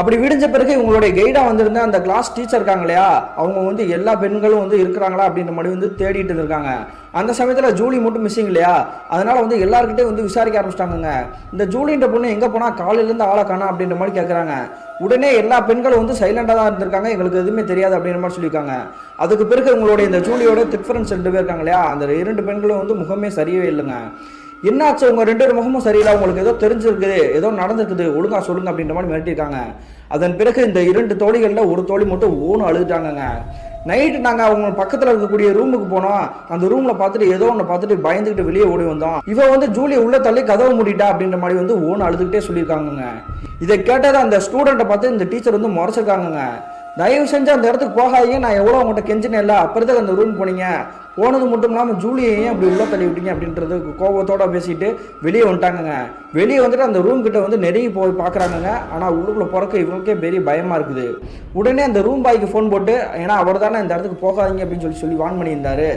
Speaker 1: அப்படி விடிஞ்ச பிறகு இவங்களுடைய கைடாக வந்திருந்த அந்த கிளாஸ் டீச்சர் இருக்காங்க இல்லையா அவங்க வந்து எல்லா பெண்களும் வந்து இருக்கிறாங்களா அப்படின்ற மாதிரி வந்து தேடிட்டு இருக்காங்க அந்த சமயத்தில் ஜூலி மட்டும் மிஸ்ஸிங் இல்லையா? அதனால் வந்து எல்லாருக்கிட்டே வந்து விசாரிக்க ஆரம்பிச்சிட்டாங்கங்க. இந்த ஜூலின்ற பொண்ணு எங்கே போனால் காலையிலேருந்து ஆளை காணா அப்படின்ற மாதிரி கேட்குறாங்க உடனே எல்லா பெண்களும் வந்து சைலண்டாக தான் இருந்திருக்காங்க. எங்களுக்கு எதுவுமே தெரியாது அப்படின்ற மாதிரி சொல்லியிருக்காங்க. அதுக்கு பிறகு உங்களுடைய இந்த ஜூலியோட டிஃபரன்ஸ் ரெண்டு பேர் இருக்காங்க இல்லையா அந்த இரண்டு பெண்களும் வந்து முகமே சரியவே இல்லைங்க. என்னாச்சு? உங்க ரெண்டு முகமும் சரியில்லை. உங்களுக்கு ஏதோ தெரிஞ்சிருக்குது. ஏதோ நடந்திருக்குது. ஒழுங்கா சொல்லுங்க அப்படின்ற மாதிரி மிரட்டியிருக்காங்க. அதன் பிறகு இந்த இரண்டு தோழிகள்ல ஒரு தோழி மட்டும் ஓன்னு அழுதுட்டாங்கங்க. நைட்டு நாங்கள் அவங்க பக்கத்தில் இருக்கக்கூடிய ரூமுக்கு போனோம். அந்த ரூமில் பார்த்துட்டு ஏதோ ஒன்று பார்த்துட்டு பயந்துக்கிட்டு வெளியே ஓடி வந்தோம். இவன் வந்து ஜூலியை உள்ள தள்ளி கதவை மூடிட்டா அப்படின்ற மாதிரி வந்து ஓன் அழுதுகிட்டே சொல்லியிருக்காங்கங்க. இதை கேட்டதை அந்த ஸ்டூடெண்ட்டை பார்த்து இந்த டீச்சர் வந்து முறைச்சிருக்காங்கங்க. தயவு செஞ்சு அந்த இடத்துக்கு போகாதீங்க. நான் எவ்வளோ உங்கள்கிட்ட கெஞ்சினேன் இல்லை அப்புறத்துக்கு அந்த ரூம் போனீங்க. போனது மட்டும் இல்லாமல் ஜூலியை ஏன் அப்படி உள்ள தள்ளி விட்டீங்க அப்படின்றது கோபத்தோடு பேசிட்டு வெளியே வந்துட்டாங்கங்க. வெளியே வந்துட்டு அந்த ரூம் கிட்ட வந்து நெருங்கி போய் பார்க்குறாங்கங்க ஆனால் உள்ளுக்குள்ள பிறக்க இவங்களுக்கே பெரிய பயமாக இருக்குது. உடனே அந்த ரூம் பாய்க்கு ஃபோன் போட்டு ஏன்னா அவர் தானே இந்த இடத்துக்கு போகாதீங்க அப்படின்னு சொல்லி சொல்லி வான் பண்ணியிருந்தார்.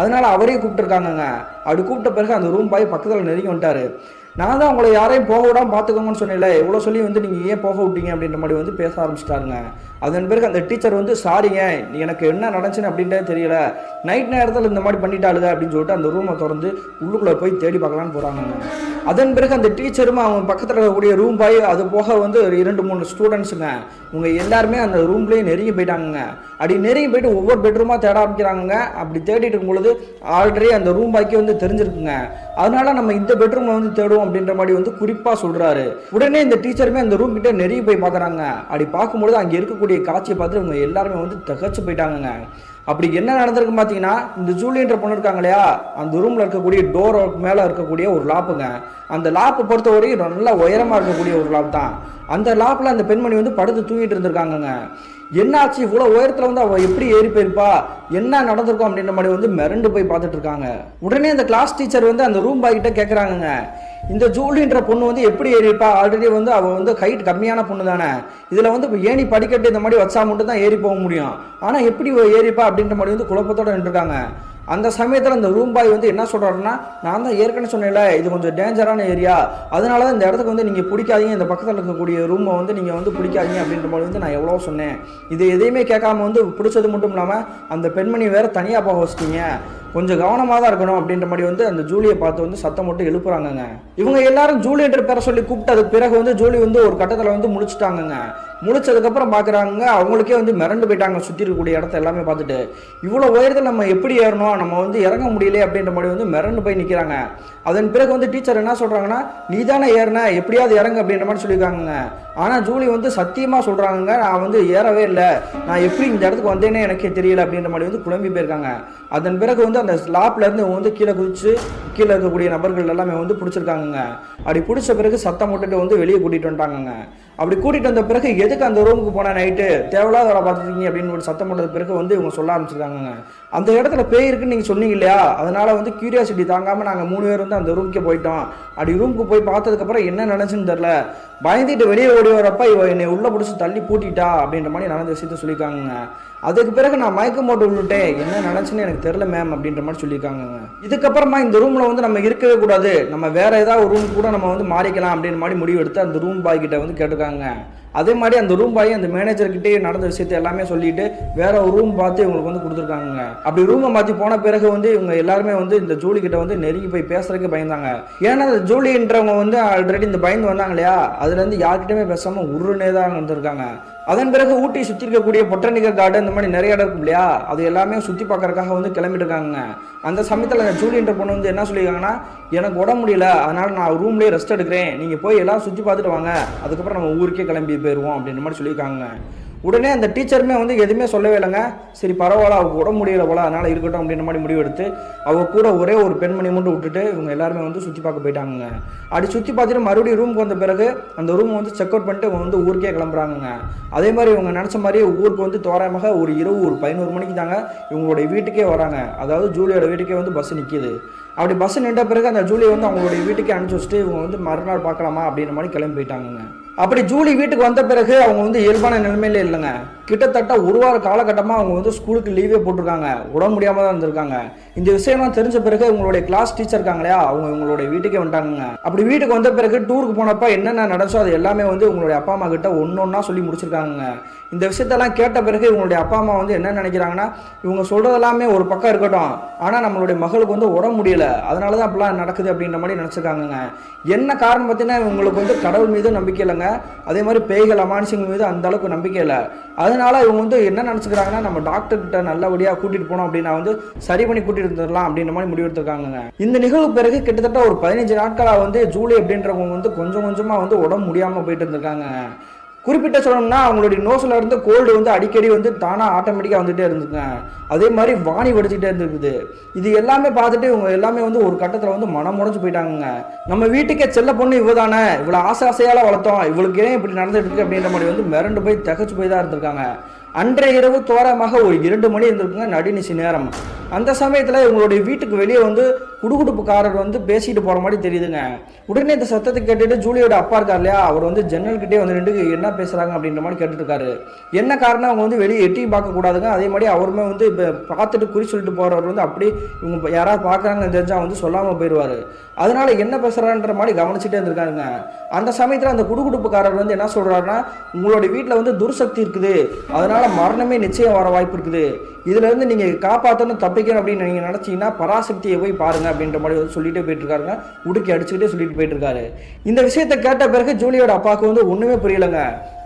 Speaker 1: அதனால அவரையும் கூப்பிட்டுருக்காங்கங்க. அப்படி கூப்பிட்ட பிறகு அந்த ரூம் பாய் பக்கத்தில் நெருங்கி வந்துட்டார். நான் தான் உங்களை யாரையும் போக விடாமல் பார்த்துக்கோங்கன்னு சொன்னேன்ல. இவ்வளோ சொல்லி வந்து நீங்கள் ஏன் போக விட்டீங்க அப்படின்ற மாதிரி வந்து பேச ஆரம்பிச்சிட்டாருங்க. அதன் பிறகு அந்த டீச்சர் வந்து சாரிங்க எனக்கு என்ன நடந்துச்சுன்னு அப்படின்றது தெரியல. நைட் நேரத்தில் இந்த மாதிரி பண்ணிட்டாளுங்க அப்படின்னு சொல்லிட்டு அந்த ரூமை திறந்து உள்ளுக்குள்ளே போய் தேடி பார்க்கலான்னு போகிறாங்க அதன் பிறகு அந்த டீச்சரும் அவங்க பக்கத்தில் இருக்கக்கூடிய ரூம் பாய் அது போக வந்து ஒரு இரண்டு மூணு ஸ்டூடெண்ட்ஸுங்க இவங்க எல்லாருமே அந்த ரூம்லேயே நெருங்கி போயிட்டாங்கங்க. அப்படி நெருங்கி போயிட்டு ஒவ்வொரு பெட்ரூமாக தேட ஆரம்பிக்கிறாங்க அப்படி தேடிட்டு இருக்கும் பொழுது ஆல்ரெடி அந்த ரூம் பாய்க்கே வந்து தெரிஞ்சிருக்குங்க. அதனால நம்ம இந்த பெட்ரூமில் வந்து தேடுவோம் அப்படின்ற மாதிரி வந்து குறிப்பாக சொல்கிறாரு உடனே இந்த டீச்சருமே அந்த ரூம் கிட்டே நெருங்கி போய் பார்க்குறாங்க. அப்படி பார்க்கும்பொழுது அங்கே இருக்கக்கூடிய காட்சியை பார்த்து இவங்க எல்லாருமே வந்து தகச்சு போயிட்டாங்கங்க. அப்படி என்ன நடந்திருக்கு பார்த்தீங்கன்னா இந்த ஜூலியன்ற பொண்ணு இருக்காங்க இல்லையா? அந்த ரூமில் இருக்கக்கூடிய டோர் மேலே இருக்கக்கூடிய ஒரு லாப்புங்க. அந்த லாப்பை பொறுத்தவரையும் நல்லா உயரமாக இருக்கக்கூடிய ஒரு லாப் தான். அந்த லாப்பில் அந்த பெண்மணி வந்து படுத்து தூங்கிட்டு இருந்திருக்காங்கங்க. என்னாச்சு? இவ்வளோ உயரத்தில் வந்து அவள் எப்படி ஏறி போயிருப்பா? என்ன நடந்திருக்கும் அப்படின்ற மாதிரி வந்து மிரண்டு போய் பார்த்துட்டு இருக்காங்க. உடனே அந்த கிளாஸ் டீச்சர் வந்து அந்த ரூம் பாய்கிட்ட கேட்குறாங்கங்க இந்த ஜூலின்ற பொண்ணு வந்து எப்படி ஏறிப்பா? ஆல்ரெடி வந்து அவள் வந்து ஹைட் கம்மியான பொண்ணு தானே இதில் வந்து இப்போ ஏணி படிக்கட்டு இந்த மாதிரி வச்சா மட்டும் தான் ஏறி போக முடியும். ஆனால் எப்படி ஏறிப்பா அப்படின்ற மாதிரி வந்து குழப்பத்தோடு நின்றுருக்காங்க. அந்த சமயத்தில் அந்த ரூம் பாய் வந்து என்ன சொல்கிறாருன்னா நான் தான் ஏற்கனவே சொன்னேன்ல இது கொஞ்சம் டேஞ்சரான ஏரியா அதனால தான் இந்த இடத்துக்கு வந்து நீங்கள் பிடிக்காதீங்க. இந்த பக்கத்தில் இருக்கக்கூடிய ரூமை வந்து நீங்கள் வந்து பிடிக்காதீங்க. அப்படின்ற மாதிரி வந்து நான் எவ்வளோ சொன்னேன். இது எதையுமே கேட்காம வந்து பிடிச்சது மட்டும் இல்லாமல் அந்த பெண்மணி வேறு தனியாக போக வச்சிட்டீங்க. கொஞ்சம் கவனமாக தான் இருக்கணும் அப்படின்ற மாதிரி வந்து அந்த ஜூலியை பார்த்து வந்து சத்தம் மட்டும் எழுப்புறாங்கங்க. இவங்க எல்லாரும் ஜூலி என்ற பேரை சொல்லி கூப்பிட்டதுக்கு பிறகு வந்து ஜூலி வந்து ஒரு கட்டத்தில் வந்து முழிச்சிட்டாங்கங்க. முழிச்சதுக்கப்புறம் பார்க்குறாங்க அவங்களுக்கே வந்து மிரண்டு போயிட்டாங்க சுற்றி இருக்கக்கூடிய இடத்த எல்லாமே பார்த்துட்டு. இவ்வளோ உயரத்தில் நம்ம எப்படி ஏறணும்? நம்ம வந்து இறங்க முடியல அப்படின்ற மாதிரி வந்து மிரண்டு போய் நிற்கிறாங்க அதன் பிறகு வந்து டீச்சர் என்ன சொல்கிறாங்கன்னா நீ தானே ஏறின? எப்படியாவது இறங்கு அப்படின்ற மாதிரி சொல்லியிருக்காங்க ஆனால் ஜூலி வந்து சத்தியமாக சொல்கிறாங்க நான் வந்து ஏறவே இல்லை. நான் எப்படி இந்த இடத்துக்கு வந்தேனே எனக்கே தெரியல அப்படின்ற மாதிரி வந்து குழம்பி போயிருக்காங்க. அதன் பிறகு வந்து அந்த ஸ்லாப்லேருந்து இவங்க வந்து கீழே குதிச்சு கீழே இருக்கக்கூடிய நபர்கள் எல்லாமே வந்து பிடிச்சிருக்காங்கங்க. அப்படி பிடிச்ச பிறகு சத்தம் போட்டுட்டு வந்து வெளியே கூட்டிட்டு வந்துட்டாங்கங்க. அப்படி கூட்டிட்டு வந்த பிறகு எதுக்கு அந்த ரூமுக்கு போன நைட்டு தேவையில்லாத வேலை பார்த்துருக்கீங்க அப்படின்னு ஒரு சத்தம் போட்டது பிறகு வந்து இவங்க சொல்ல ஆரம்பிச்சிருக்காங்க அந்த இடத்துல பேய் இருக்குன்னு நீங்கள் சொன்னீங்க இல்லையா? அதனால வந்து கியூரியாசிட்டி தாங்காமல் நாங்கள் மூணு பேர் வந்து அந்த ரூமுக்கே போயிட்டோம். அப்படி ரூமுக்கு போய் பார்த்ததுக்கப்புறம் என்ன நினச்சுன்னு தெரில பயந்துட்டு வெளியே ஓடி வரப்ப இவ என்னை உள்ளே பிடிச்சி தள்ளி பூட்டிட்டா அப்படின்ற மாதிரி நடந்த விஷயத்த சொல்லியிருக்காங்க அதுக்கு பிறகு நான் மயக்கம் போட்டு விட்டுட்டேன். என்ன நினச்சுன்னு எனக்கு தெரில மேம் அப்படின்ற மாதிரி சொல்லியிருக்காங்க இதுக்கப்புறமா இந்த ரூமில் வந்து நம்ம இருக்கவே கூடாது. நம்ம வேற ஏதாவது ஒரு ரூம் கூட நம்ம வந்து மாறிக்கலாம் அப்படின்ற மாதிரி முடிவு எடுத்து அந்த ரூம் பாய் கிட்ட வந்து கேட்டிருக்காங்க. அதே மாதிரி அந்த ரூம் பாய் அந்த மேனேஜர்கிட்டே நடந்த விஷயத்தை எல்லாமே சொல்லிட்டு வேற ஒரு ரூம் பார்த்து இவங்களுக்கு வந்து கொடுத்துருக்காங்க அப்படி ரூமை மாற்றி போன பிறகு வந்து இவங்க எல்லாருமே வந்து இந்த ஜூலி கிட்ட வந்து நெருங்கி போய் பேசுறதுக்கு பயந்தாங்க. ஏன்னா அந்த ஜூலின்றவங்க வந்து ஆல்ரெடி இந்த பயந்து வந்தாங்க இல்லையா? அதுலேருந்து யார்கிட்டயுமே பேசாமல் உருனே தான் வந்திருக்காங்க அதன் பிறகு ஊட்டி சுற்றி இருக்கக்கூடிய பொட்டனிக்கர் கார்டன் இந்த மாதிரி நிறைய இடம் இருக்கும் இல்லையா? அது எல்லாமே சுற்றி பார்க்குறக்காக வந்து கிளம்பிட்டுருக்காங்க. அந்த சமயத்தில் அந்த ஜூலின்ற பொண்ணு வந்து என்ன சொல்லியிருக்காங்கன்னா எனக்கு உடம்பு முடியல அதனால் நான் ரூம்லேயே ரெஸ்ட் எடுக்கிறேன். நீங்கள் போய் எல்லாம் சுற்றி பார்த்துட்டு வாங்க. அதுக்கப்புறம் நம்ம ஊருக்கே கிளம்பி போயிடுவோம் அப்படின்ற மாதிரி சொல்லியிருக்காங்க. உடனே அந்த டீச்சருமே வந்து எதுவுமே சொல்லவே இல்லைங்க. சரி பரவாயில்ல அவங்க உடம்பு முடியல போல அதனால் இருக்கட்டும் அப்படின்ற மாதிரி முடிவு எடுத்து அவங்க கூட ஒரே ஒரு பெண்மணி மட்டும் விட்டுட்டு இவங்க எல்லாருமே வந்து சுற்றி பார்க்க போயிட்டாங்க அப்படி சுற்றி பார்த்துட்டு மறுபடியும் ரூமுக்கு வந்த பிறகு அந்த ரூம் வந்து செக் அவுட் பண்ணிட்டு இவங்க வந்து ஊருக்கே கிளம்புறாங்க அதே மாதிரி இவங்க நினச்ச மாதிரி ஊருக்கு வந்து தோராயமாக ஒரு இரவு ஒரு பதினோரு மணிக்கு தாங்க இவங்களுடைய வீட்டுக்கே வராங்க. அதாவது ஜூலியோட வீட்டுக்கே வந்து பஸ் நிற்கிது அப்படி பஸ் நின்ற பிறகு அந்த ஜூலியை வந்து அவங்களுடைய வீட்டுக்கே அனுப்பிச்சு வச்சுட்டு இவங்க வந்து மறுநாள் பார்க்கலாமா அப்படின்ற மாதிரி கிளம்பி போயிட்டாங்க அப்படி ஜூலி வீட்டுக்கு வந்த பிறகு அவங்க வந்து இயல்பான நிலைமையில இல்லைங்க. கிட்டத்தட்ட ஒரு வார காலகட்டமாக அவங்க வந்து ஸ்கூலுக்கு லீவே போட்டிருக்காங்க. உடம்பு முடியாம தான் இருந்திருக்காங்க. இந்த விஷயம்லாம் தெரிஞ்ச பிறகு உங்களுடைய கிளாஸ் டீச்சர் இருக்காங்களையா அவங்க உங்களுடைய வீட்டுக்கே வந்துட்டாங்க அப்படி வீட்டுக்கு வந்த பிறகு டூருக்கு போனப்ப என்னென்ன நடந்துச்சோ அது எல்லாமே வந்து உங்களுடைய அப்பா அம்மா கிட்ட ஒன்று ஒன்றா சொல்லி முடிச்சிருக்காங்க இந்த விஷயத்தெல்லாம் கேட்ட பிறகு இவங்களுடைய அப்பா அம்மா வந்து என்ன நினைக்கிறாங்கன்னா இவங்க சொல்றது எல்லாமே ஒரு பக்கம் இருக்கட்டும். ஆனால் நம்மளுடைய மகளுக்கு வந்து உடம்பு முடியல. அதனால தான் அப்படிலாம் நடக்குது அப்படின்ற மாதிரி நினச்சிருக்காங்கங்க. என்ன காரணம் பார்த்தீங்கன்னா இவங்களுக்கு வந்து கடவுள் மீதும் நம்பிக்கை இல்லைங்க. அதே மாதிரி பேய்கள் அமானுஷங்கள் மீது அந்த அளவுக்கு நம்பிக்கை இல்லை. அதனால இவங்க வந்து என்ன நினச்சிக்கிறாங்கன்னா நம்ம டாக்டர்கிட்ட நல்லபடியாக கூட்டிகிட்டு போனோம் அப்படின்னா வந்து சரி பண்ணி கூட்டிட்டு வந்துடலாம் அப்படின்ற மாதிரி முடிவெடுத்துருக்காங்க இந்த நிகழ்வு பிறகு கிட்டத்தட்ட ஒரு பதினஞ்சு நாட்களாக வந்து ஜூலி அப்படின்றவங்க வந்து கொஞ்சம் கொஞ்சமாக வந்து உடம்பு முடியாமல் போயிட்டு இருந்திருக்காங்க. குறிப்பிட்ட சொல்லணும்னா அவங்களுடைய நோஸில் இருந்து கோல்டு வந்து அடிக்கடி வந்து தானாக ஆட்டோமேட்டிக்காக வந்துகிட்டே இருந்துங்க. அதே மாதிரி வாணி வடிச்சுட்டே இருந்திருக்குது. இது எல்லாமே பார்த்துட்டு இவங்க எல்லாமே வந்து ஒரு கட்டத்தில் வந்து மனம் உடஞ்சு போயிட்டாங்க நம்ம வீட்டுக்கே செல்ல பொண்ணு இவ தானே இவ்வளோ ஆசை ஆசையால் வளர்த்தோம். இவளுக்கு ஏன் இப்படி நடந்துட்டு இருக்கு அப்படின்ற மாதிரி வந்து மிரண்டு போய் தகச்சு போய் தான் இருந்திருக்காங்க. அன்றைய இரவு தோராயமாக ஒரு இரண்டு மணி இருந்திருக்குங்க நடுநிசி நேரம். அந்த சமயத்தில் இவங்களுடைய வீட்டுக்கு வெளியே வந்து குடுகுடுப்புக்காரர் வந்து பேசிட்டு போகிற மாதிரி தெரியுதுங்க. உடனே இந்த சத்தத்தை கேட்டுட்டு ஜூலியோட அப்பா இருக்கார் இல்லையா அவர் வந்து ஜன்னல்கிட்டே வந்து நின்று என்ன பேசுகிறாங்க அப்படின்ற மாதிரி கேட்டுட்டு என்ன காரணம்? அவங்க வந்து வெளியே எட்டியும் பார்க்கக்கூடாதுங்க அதே மாதிரி அவருமே வந்து இப்போ பார்த்துட்டு குறி சொல்லிட்டு போகிறவர் வந்து அப்படி இவங்க யாராவது பார்க்குறாங்கன்னு தெரிஞ்சால் வந்து சொல்லாமல் போயிடுவார் அதனால என்ன பேசுகிறான்ற மாதிரி கவனிச்சுட்டே இருந்திருக்காருங்க. அந்த சமயத்தில் அந்த குடுகுடுப்புக்காரர் வந்து என்ன சொல்கிறாருன்னா உங்களுடைய வீட்டில் வந்து துர்சக்தி இருக்குது. அதனால மரணமே நிச்சயம் வர வாய்ப்பு இருக்குது. இதுல இருந்து நீங்கள் காப்பாற்றணும் தப்பிக்கணும் அப்படின்னு நீங்கள் நினச்சிங்கன்னா பராசக்தியை போய் பாருங்க அப்படின்ற மாதிரி வந்து சொல்லிட்டே போயிட்டுருக்காருங்க. உடுக்கி அடிச்சுக்கிட்டே சொல்லிட்டு போயிட்டு இருக்காரு இந்த விஷயத்தை கேட்ட பிறகு ஜூலியோட அப்பாவுக்கு வந்து ஒன்றுமே புரியலங்க.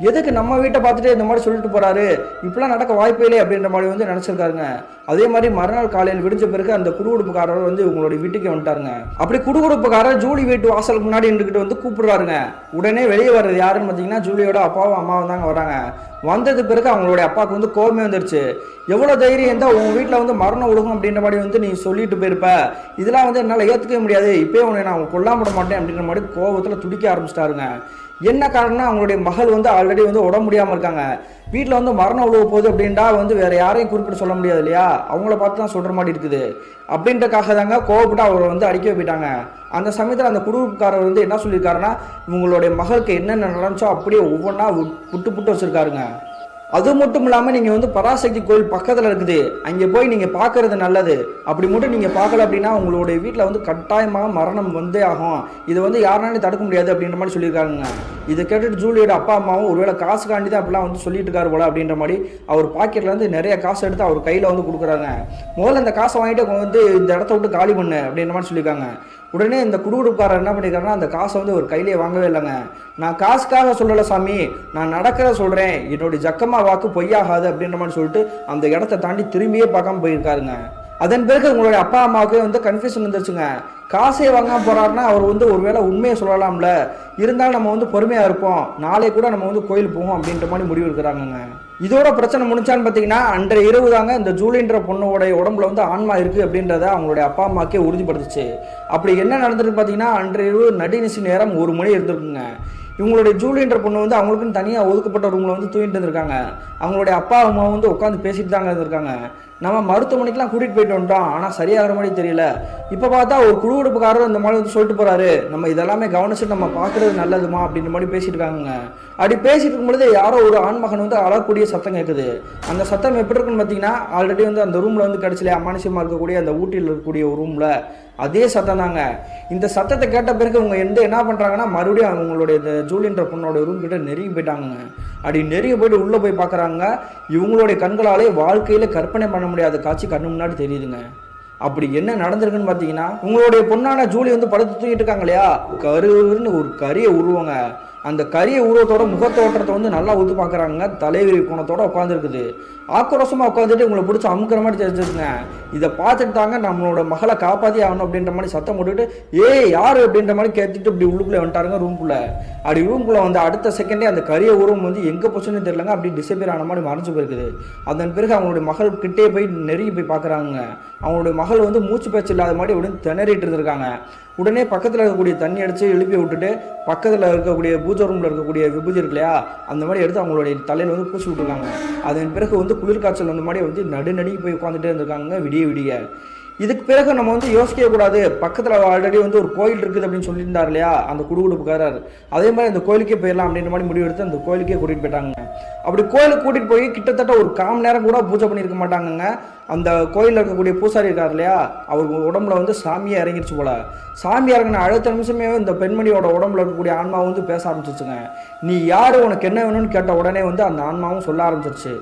Speaker 1: எதுக்கு நம்ம வீட்டை பார்த்துட்டு இந்த மாதிரி சொல்லிட்டு போறாரு? இப்படிலாம் நடக்க வாய்ப்பே இல்லை அப்படின்ற மாதிரி வந்து நினச்சிருக்காருங்க. அதே மாதிரி மறுநாள் காலையில் விடிஞ்ச பிறகு அந்த குடுகுடுப்புக்காரர் வந்து உங்களுடைய வீட்டுக்கு வந்துட்டாருங்க. அப்படி குடுகுடுப்புக்காரர் ஜூலி வீட்டு வாசலுக்கு முன்னாடி நின்றுக்கிட்டு வந்து கூப்பிடுறாருங்க. உடனே வெளியே வர்றது யாருன்னு பார்த்தீங்கன்னா ஜூலியோட அப்பாவும் அம்மாவும் தாங்க வராங்க. வந்தது பிறகு அவங்களுடைய அப்பாவுக்கு வந்து கோபமே வந்துருச்சு. எவ்வளோ தைரியம் இருந்தால் உங்கள் வீட்டில் வந்து மரணம் விழுகும் அப்படின்ற மாதிரி வந்து நீ சொல்லிட்டு போயிருப்ப. இதெல்லாம் வந்து என்னால் ஏற்றுக்கவே முடியாது. இப்போயே உன்னை நான் கொல்லாம விட மாட்டேன் அப்படின்ற மாதிரி கோபத்தில் துடிக்க ஆரம்பிச்சிட்டாருங்க. என்ன காரணம்னா அவங்களுடைய மகள் வந்து ஆல்ரெடி வந்து உடம்பு முடியாமல் இருக்காங்க. வீட்டில் வந்து மரணம் உழுவ போகுது அப்படின்டா வந்து வேற யாரையும் குறிப்பிட்டு சொல்ல முடியாது இல்லையா? அவங்கள பார்த்து தான் சொல்கிற மாதிரி இருக்குது. அப்படின்றக்காக தாங்க கோவப்பட்டு அவரை வந்து அடிக்க போயிட்டாங்க அந்த சமயத்தில் அந்த குடும்பக்காரர் வந்து என்ன சொல்லியிருக்காருன்னா இவங்களுடைய மகளுக்கு என்னென்ன நடந்துச்சோ அப்படியே ஒவ்வொன்றா புட்டு புட்டு வச்சுருக்காருங்க. அது மட்டும் இல்லாமல் நீங்கள் வந்து பராசக்தி கோயில் பக்கத்தில் இருக்குது. அங்கே போய் நீங்கள் பார்க்கறது நல்லது. அப்படி மட்டும் நீங்கள் பார்க்கல அப்படின்னா உங்களுடைய வீட்டில் வந்து கட்டாயமாக மரணம் வந்தே ஆகும். இதை வந்து யாருனாலும் தடுக்க முடியாது அப்படின்ற மாதிரி சொல்லியிருக்காங்க இதை கேட்டுட்டு ஜூலியோட அப்பா அம்மாவும் ஒருவேளை காசு காண்டி தான் அப்படிலாம் வந்து சொல்லிட்டு இருக்காரு போல அப்படின்ற மாதிரி அவர் பாக்கெட்லேருந்து நிறைய காசு எடுத்து அவர் கையில் வந்து கொடுக்குறாங்க. முதல்ல இந்த காசை வாங்கிட்டு வந்து இந்த இடத்த விட்டு காலி பண்ணு அப்படின்ற மாதிரி சொல்லியிருக்காங்க. உடனே இந்த குடுகுடுக்காரர் என்ன பண்ணியிருக்காருன்னா அந்த காசை வந்து ஒரு கையிலே வாங்கவே இல்லைங்க. நான் காசுக்காக சொல்லலை சாமி நான் நடக்கிற சொல்கிறேன் என்னுடைய ஜக்கம்மா வாக்கு பொய்யாகாது அப்படின்ற மாதிரி சொல்லிட்டு அந்த இடத்த தாண்டி திரும்பியே பார்க்காம போயிருக்காருங்க. அதன் பிறகு உங்களுடைய அப்பா அம்மாவுக்கு வந்து கன்ஃபியூஷன் வந்துருச்சுங்க. காசே வாங்காமல் போறாருன்னா அவர் வந்து ஒருவேளை உண்மையை சொல்லலாம்ல. இருந்தாலும் நம்ம வந்து பொறுமையாக இருப்போம். நாளை கூட நம்ம வந்து கோயில் போவோம் அப்படின்ற மாதிரி முடிவு எடுக்கிறாங்கங்க. இதோட பிரச்சனை முடிச்சான்னு பார்த்தீங்கன்னா அன்றைய இரவு தாங்க இந்த ஜூலின்ற பொண்ணுடைய உடம்புல வந்து ஆன்மா இருக்குது அப்படின்றத அவங்களுடைய அப்பா அம்மாக்கே உறுதிப்படுத்துச்சு. அப்படி என்ன நடந்திருக்கு பார்த்தீங்கன்னா அன்றைய இரவு நடிநிசி நேரம் ஒரு மணி இருந்திருக்குங்க. இவங்களுடைய ஜூலின்ற பொண்ணு வந்து அவங்களுக்குன்னு தனியாக ஒதுக்கப்பட்ட ரூமில் வந்து தூங்கிட்டு இருந்திருக்காங்க. அவங்களுடைய அப்பா அம்மா வந்து உட்காந்து பேசிட்டு தாங்க இருந்திருக்காங்க. நம்ம மருத்துவமனைக்கெலாம் கூட்டிகிட்டு போயிட்டு வந்துட்டோம். ஆனால் சரியாகிற மாதிரி தெரியல. இப்போ பார்த்தா ஒரு குழுவுடுப்புக்காரர் இந்த மாதிரி வந்து சொல்லிட்டு போகிறாரு நம்ம இதெல்லாமே கவனிச்சுட்டு நம்ம பார்க்குறது நல்லதுமா அப்படின்ற மாதிரி பேசிட்டு இருக்காங்க அப்படி பேசிட்டு இருக்கும்பொழுது யாரோ ஒரு ஆண்மகன் வந்து அழக்கூடிய சத்தம் கேட்குது. அந்த சத்தம் எப்படி இருக்குன்னு பார்த்தீங்கன்னா ஆல்ரெடி வந்து அந்த ரூமில் வந்து கிடச்சில அமானுஷமாக இருக்கக்கூடிய அந்த ஊட்டியில் இருக்கக்கூடிய ஒரு ரூமில் அதே சத்தம் தாங்க. இந்த சத்தத்தை கேட்ட பிறகு இவங்க எந்த என்ன பண்ணுறாங்கன்னா மறுபடியும் அவங்களுடைய இந்த ஜூலின்ற பொண்ணோட ரூம் கிட்ட நெருங்கி போயிட்டாங்க அப்படி நெருங்கி போயிட்டு உள்ளே போய் பார்க்குறாங்க. இவங்களுடைய கண்களாலே வாழ்க்கையில் கற்பனை பண்ண முடியாத காட்சி கண்ணு முன்னாடி தெரியுதுங்க. அப்படி என்ன நடந்திருக்குன்னு பார்த்தீங்கன்னா உங்களுடைய பொண்ணான ஜூலி வந்து படுத்து தூங்கிட்டு இருக்காங்க இல்லையா? கருன்னு ஒரு கரியை உருவங்க. அந்த கரிய உருவத்தோட முகத்தோற்றத்தை வந்து நல்லா ஒத்து பார்க்குறாங்க தலைவிரி குணத்தோட உட்காந்துருக்குது ஆக்ரோஷமாக உட்காந்துட்டு உங்களை பிடிச்சி அமுக்கிற மாதிரி தெரிஞ்சிருக்குங்க. இதை பார்த்துட்டு தாங்க நம்மளோட மகளை காப்பாற்றி ஆகணும் அப்படின்ற மாதிரி சத்தம் போட்டுக்கிட்டு ஏய் யார்? அப்படின்ற மாதிரி கேட்டுட்டு இப்படி உள்ளுக்குள்ளே வந்துட்டாருங்க ரூம்குள்ளே. அப்படி ரூம்குள்ளே வந்து அடுத்த செகண்டே அந்த கரிய உருவம் வந்து எங்கே போச்சுன்னு தெரியலங்க. அப்படி டிசப்பியர் ஆன மாதிரி மறைஞ்சு போயிருக்குது. அதன் பிறகு அவங்களுடைய மகள் கிட்டே போய் நெருங்கி போய் பார்க்குறாங்க அவங்களுடைய மகள் வந்து மூச்சு பேச்சு இல்லாத மாதிரி அப்படின்னு திணறிட்டு இருந்திருக்காங்க. உடனே பக்கத்தில் இருக்கக்கூடிய தண்ணி அடித்து எழுப்பி விட்டுட்டு பக்கத்தில் இருக்கக்கூடிய பூஜை ரூமில் இருக்கக்கூடிய விபூதி இருக்கு இல்லையா? அந்த மாதிரி எடுத்து அவங்களுடைய தலையில் வந்து பூசி விட்டுருக்காங்க. அதன் பிறகு வந்து குளிர்காய்ச்சல் அந்த மாதிரி வந்து நடுநடுங்கி போய் உட்காந்துட்டே இருந்திருக்காங்க. விடிய விடிய. இதுக்கு பிறகு நம்ம வந்து யோசிக்கவே கூடாது. பக்கத்தில் ஆல்ரெடி வந்து ஒரு கோயில் இருக்குது அப்படின்னு சொல்லியிருந்தார் இல்லையா? அந்த குடுகுடுப்புக்காரர். அதே மாதிரி அந்த கோயிலுக்கே போயிடலாம் அப்படின்ற மாதிரி முடிவு எடுத்து அந்த கோயிலுக்கே கூட்டிகிட்டு போயிட்டாங்க. அப்படி கோயிலுக்கு கூட்டிகிட்டு போய் கிட்டத்தட்ட ஒரு காம் நேரம் கூட பூஜை பண்ணியிருக்க மாட்டாங்கங்க. அந்த கோயிலில் இருக்கக்கூடிய பூசாரி இருக்கார் இல்லையா? அவர் உடம்புல வந்து சாமியை இறங்கிருச்சு போல. சாமி இறங்கின அடுத்த நிமிஷமே இந்த பெண்மணியோட உடம்புல இருக்கக்கூடிய ஆன்மா வந்து பேச ஆரம்பிச்சிருச்சுங்க. நீ யார்? உனக்கு என்ன வேணும்னு கேட்ட உடனே வந்து அந்த ஆன்மாவும் சொல்ல ஆரம்பிச்சிருச்சு.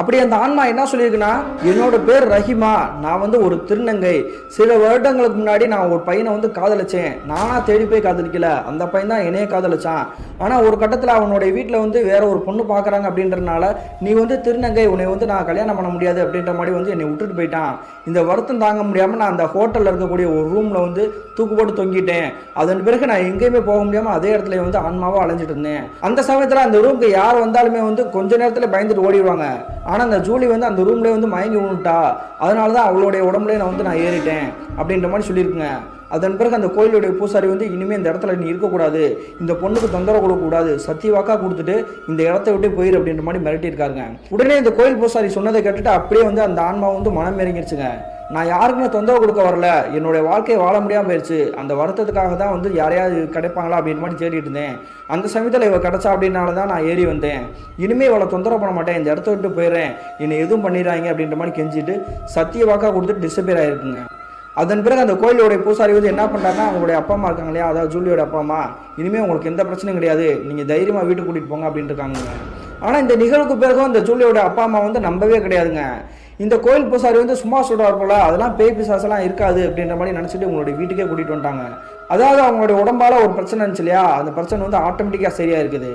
Speaker 1: அப்படி அந்த ஆன்மா என்ன சொல்லியிருக்குன்னா என்னோட பேர் ரஹிமா நான் வந்து ஒரு திருநங்கை. சில வருடங்களுக்கு முன்னாடி நான் ஒரு பையனை வந்து காதலிச்சேன். நானாக தேடி போய் காதலிக்கல. அந்த பையன் தான் என்னையே காதலிச்சான். ஆனால் ஒரு கட்டத்தில் அவனுடைய வீட்டில் வந்து வேற ஒரு பொண்ணு பார்க்குறாங்க அப்படின்றனால நீ வந்து திருநங்கை உன்னை வந்து நான் கல்யாணம் பண்ண முடியாது அப்படின்ற மாதிரி வந்து என்னை விட்டுட்டு போயிட்டான். இந்த வருத்தம் தாங்க முடியாமல் நான் அந்த ஹோட்டலில் இருக்கக்கூடிய ஒரு ரூமில் வந்து தூக்கு போட்டு தொங்கிட்டேன். அதன் பிறகு நான் எங்கேயுமே போக முடியாமல் அதே இடத்துல வந்து ஆன்மாவாக அலைஞ்சிட்டு இருந்தேன். அந்த சமயத்தில் அந்த ரூமுக்கு யார் வந்தாலுமே வந்து கொஞ்ச நேரத்தில் பயந்துட்டு ஓடிடுவாங்க. ஆனால் அந்த ஜூலி வந்து அந்த ரூம்லேயே வந்து மயங்கி விழுந்துட்டா அதனால தான் அவளுடைய உடம்புலேயே நான் வந்து நான் ஏறிட்டேன். அப்படின்ற மாதிரி சொல்லியிருக்குங்க. அதன் பிறகு அந்த கோயிலுடைய பூசாரி வந்து இனிமேல் இந்த இடத்துல நீ இருக்கக்கூடாது. இந்த பொண்ணுக்கு தொந்தரவு கொடுக்கக்கூடாது. சத்தியவாக்கா கொடுத்துட்டு இந்த இடத்த விட்டு போயிரு அப்படின்ற மாதிரி மிரட்டியிருக்காருங்க. உடனே இந்த கோயில் பூசாரி சொன்னதை கேட்டுட்டு அப்படியே வந்து அந்த ஆன்மா வந்து மனம் இறங்கிடுச்சுங்க நான் யாருக்குமே தொந்தரவு கொடுக்க வரல. என்னுடைய வாழ்க்கையை வாழ முடியாமல் போயிடுச்சு அந்த வருத்தத்துக்காக தான் வந்து யாரையாவது கிடைப்பாங்களா அப்படின்ற மாதிரி தேடிட்டு இருந்தேன். அந்த சமயத்தில் இவள் கிடைச்சா அப்படின்னால தான் நான் ஏறி வந்தேன். இனிமேல் இவளை தொந்தரவு பண்ண மாட்டேன். இந்த இடத்த விட்டு போயிடுறேன். என்னை எதுவும் பண்ணிடுறாங்க அப்படின்ற மாதிரி கெஞ்சிட்டு சத்திய வாக்காக கொடுத்துட்டு டிசப்பியர் ஆகிருக்குங்க அதன் பிறகு அந்த கோயிலுடைய பூசாரி வந்து என்ன பண்ணுறாருன்னா அவங்களுடைய அப்பா அம்மா இருக்காங்க இல்லையா? அதாவது ஜூலியோட அப்பா அம்மா. இனிமேல் உங்களுக்கு எந்த பிரச்சனையும் கிடையாது. நீங்கள் தைரியமாக வீட்டுக்கு கூட்டிகிட்டு போங்க அப்படின்ட்டு இருக்காங்க. ஆனால் இந்த நிகழ்வுக்கு பிறகு இந்த ஜூலியோட அப்பா அம்மா வந்து நம்பவே கிடையாதுங்க. இந்த கோயில் பூசாரி வந்து சும்மா சொல்கிறார் போல அதெல்லாம் பேய் பிசாசெல்லாம் இருக்காது அப்படின்ற மாதிரி நினச்சிட்டு உங்களுடைய வீட்டுக்கே கூட்டிகிட்டு வந்துட்டாங்க. அதாவது அவங்களுடைய உடம்பால் ஒரு பிரச்சனை இருந்துச்சு இல்லையா? அந்த பிரச்சனை வந்து ஆட்டோமேட்டிக்காக சரியாக இருக்குது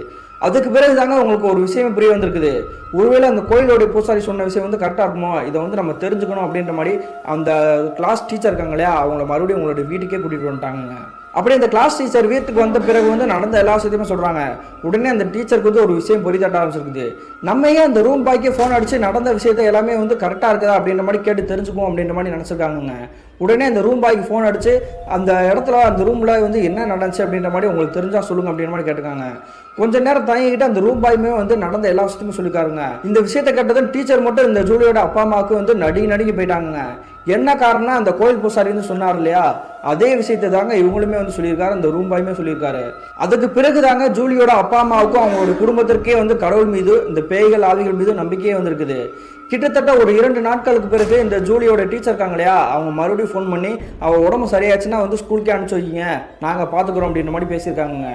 Speaker 1: அதுக்கு பிறகு தாங்க உங்களுக்கு ஒரு விஷயம் புரிய வந்திருக்குது. ஒருவேளை அந்த கோயிலோடைய பூசாரி சொன்ன விஷயம் வந்து கரெக்டாக இருக்குமோ? இதை வந்து நம்ம தெரிஞ்சுக்கணும் அப்படின்ற மாதிரி அந்த கிளாஸ் டீச்சர் இருக்காங்க இல்லையா? அவங்கள மறுபடியும் உங்களுடைய வீட்டுக்கே கூட்டிகிட்டு வந்துட்டாங்க அப்படியே அந்த கிளாஸ் டீச்சர் வீட்டுக்கு வந்த பிறகு வந்து நடந்த எல்லா விஷயத்தையுமே சொல்கிறாங்க உடனே அந்த டீச்சருக்கு வந்து ஒரு விஷயம் பொறி தட்ட ஆரம்பிச்சிருக்குது. நம்ம ஏன் அந்த ரூம் பாய்க்கு ஃபோன் அடித்து நடந்த விஷயத்தை எல்லாமே வந்து கரெக்டாக இருக்குதா அப்படின்ற மாதிரி கேட்டு தெரிஞ்சுக்குவோம் அப்படின்ற மாதிரி நினச்சிருக்காங்க உடனே அந்த ரூம் பாய்க்கு ஃபோன் அடித்து அந்த இடத்துல அந்த ரூமில் வந்து என்ன நடந்துச்சு அப்படின்ற மாதிரி உங்களுக்கு தெரிஞ்சால் சொல்லுங்கள் அப்படின்ற மாதிரி கேட்டிருக்காங்க. கொஞ்ச நேரம் தயங்கிட்டு அந்த ரூபாயுமே வந்து நடந்த எல்லா விஷயத்தையுமே சொல்லிக்காருங்க. இந்த விஷயத்தை கேட்டதும் டீச்சர் மட்டும் இந்த ஜூலியோட அப்பா அம்மாவுக்கு வந்து நடுங்கி நடுங்கி போயிட்டாங்க என்ன காரணம் அந்த கோயில் பூசாரின்னு சொன்னார் இல்லையா? அதே விஷயத்தை தாங்க இவங்களுமே வந்து சொல்லியிருக்காரு அந்த ரூம்பாயுமே சொல்லியிருக்காரு. அதுக்கு பிறகு தாங்க ஜூலியோட அப்பா அம்மாவுக்கும் அவங்களோட குடும்பத்திற்கே வந்து கடவுள் மீது இந்த பேய்கள் ஆவிகள் மீது நம்பிக்கையே வந்திருக்குது. கிட்டத்தட்ட ஒரு இரண்டு நாட்களுக்கு பிறகு இந்த ஜூலியோட டீச்சர் இருக்காங்க இல்லையா அவங்க மறுபடியும் ஃபோன் பண்ணி அவள் உடம்பு சரியாச்சுன்னா வந்து ஸ்கூலுக்கே அனுப்பிச்சு வைக்கிங்க நாங்கள் பார்த்துக்குறோம் அப்படின்ற மாதிரி பேசியிருக்காங்க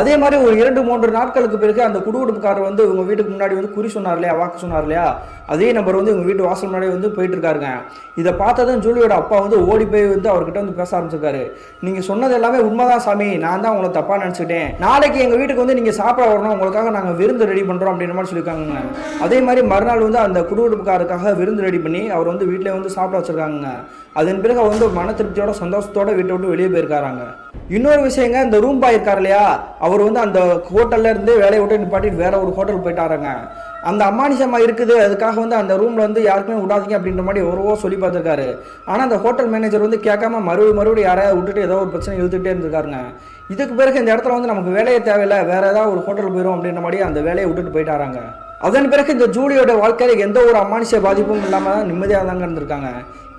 Speaker 1: அதே மாதிரி ஒரு இரண்டு மூன்று நாட்களுக்கு பிறகு அந்த குடுகுடுப்புக்காரர் வந்து உங்கள் வீட்டுக்கு முன்னாடி வந்து குறி சொன்னார் இல்லையா வாக்கு சொன்னார் இல்லையா அதே நம்பர் வந்து உங்கள் வீட்டு வாசல் முன்னாடி வந்து போயிட்டு இருக்காருங்க இதை பார்த்ததும் ஜூலியோட அப்பா வந்து ஓடி போய் வந்து அவர்கிட்ட வந்து பேச ஆரம்பிச்சிருக்காரு. நீங்கள் சொன்னது எல்லாமே உண்மைதான் சாமி. நான் தான் உங்களை தப்பாக நினச்சிக்கிட்டேன். நாளைக்கு எங்கள் வீட்டுக்கு வந்து நீங்கள் சாப்பிட வரணும். உங்களுக்காக நாங்கள் விருந்து ரெடி பண்ணுறோம் அப்படின்ற மாதிரி சொல்லியிருக்காங்க அதே மாதிரி மறுநாள் வந்து அந்த குடும்பக்காருக்காக விருந்து ரெடி பண்ணி அவர் வந்து வீட்டிலே வந்து சாப்பிட வச்சுருக்காங்க அதன் பிறகு அவர் வந்து மன திருப்தியோட சந்தோஷத்தோட வீட்டை விட்டு வெளியே போயிருக்காராங்க. இன்னொரு விஷயங்க இந்த ரூம் பாய் இருக்கார் இல்லையா? அவர் வந்து அந்த ஹோட்டல்ல இருந்து வேலையை விட்டு நிப்பாட்டிட்டு வேற ஒரு ஹோட்டல் போயிட்டாருங்க. அந்த அம்மானிசமாக இருக்குது அதுக்காக வந்து அந்த ரூமில் வந்து யாருக்குமே விடாதீங்க அப்படின்ற மாதிரி எவ்வளவோ சொல்லி பார்த்துருக்காரு. ஆனால் அந்த ஹோட்டல் மேனேஜர் வந்து கேட்காம மறுபடியும் மறுபடியும் யாரையாவது விட்டுட்டு ஏதோ ஒரு பிரச்சனை இழுத்துட்டே இருந்திருக்காருங்க. இதுக்கு பிறகு இந்த இடத்துல வந்து நமக்கு வேலையே தேவையில்லை வேறு ஏதாவது ஒரு ஹோட்டல் போயிடும் அப்படின்ற மாதிரி அந்த வேலையை விட்டுட்டு போயிட்டாராங்க. அதன் பிறகு இந்த ஜூலியோட வாழ்க்கையில் எந்த ஒரு அமானுஷ பாதிப்பும் இல்லாமல் நிம்மதியாக தாங்க இருந்திருக்காங்க.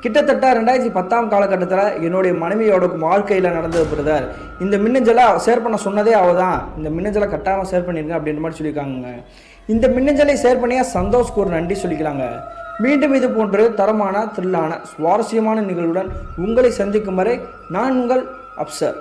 Speaker 1: கிட்டத்தட்ட ரெண்டாயிரத்தி பத்தாம் காலகட்டத்தில் என்னுடைய மனைவியோட வாழ்க்கையில் நடந்தது பிரதர். இந்த மின்னஞ்சலை ஷேர் பண்ண சொன்னதே அவள் தான் இந்த மின்னஞ்சலை கட்டாமல் ஷேர் பண்ணியிருங்க அப்படின்ற மாதிரி சொல்லியிருக்காங்க இந்த மின்னஞ்சலை ஷேர் பண்ணியா சந்தோஷ்க்கு ஒரு நன்றி சொல்லிக்கலாங்க. மீண்டும் இது போன்று தரமான த்ரில்லான சுவாரஸ்யமான நிகழ்வுடன் உங்களை சந்திக்கும் வரை நான் உங்கள் அப்சர்.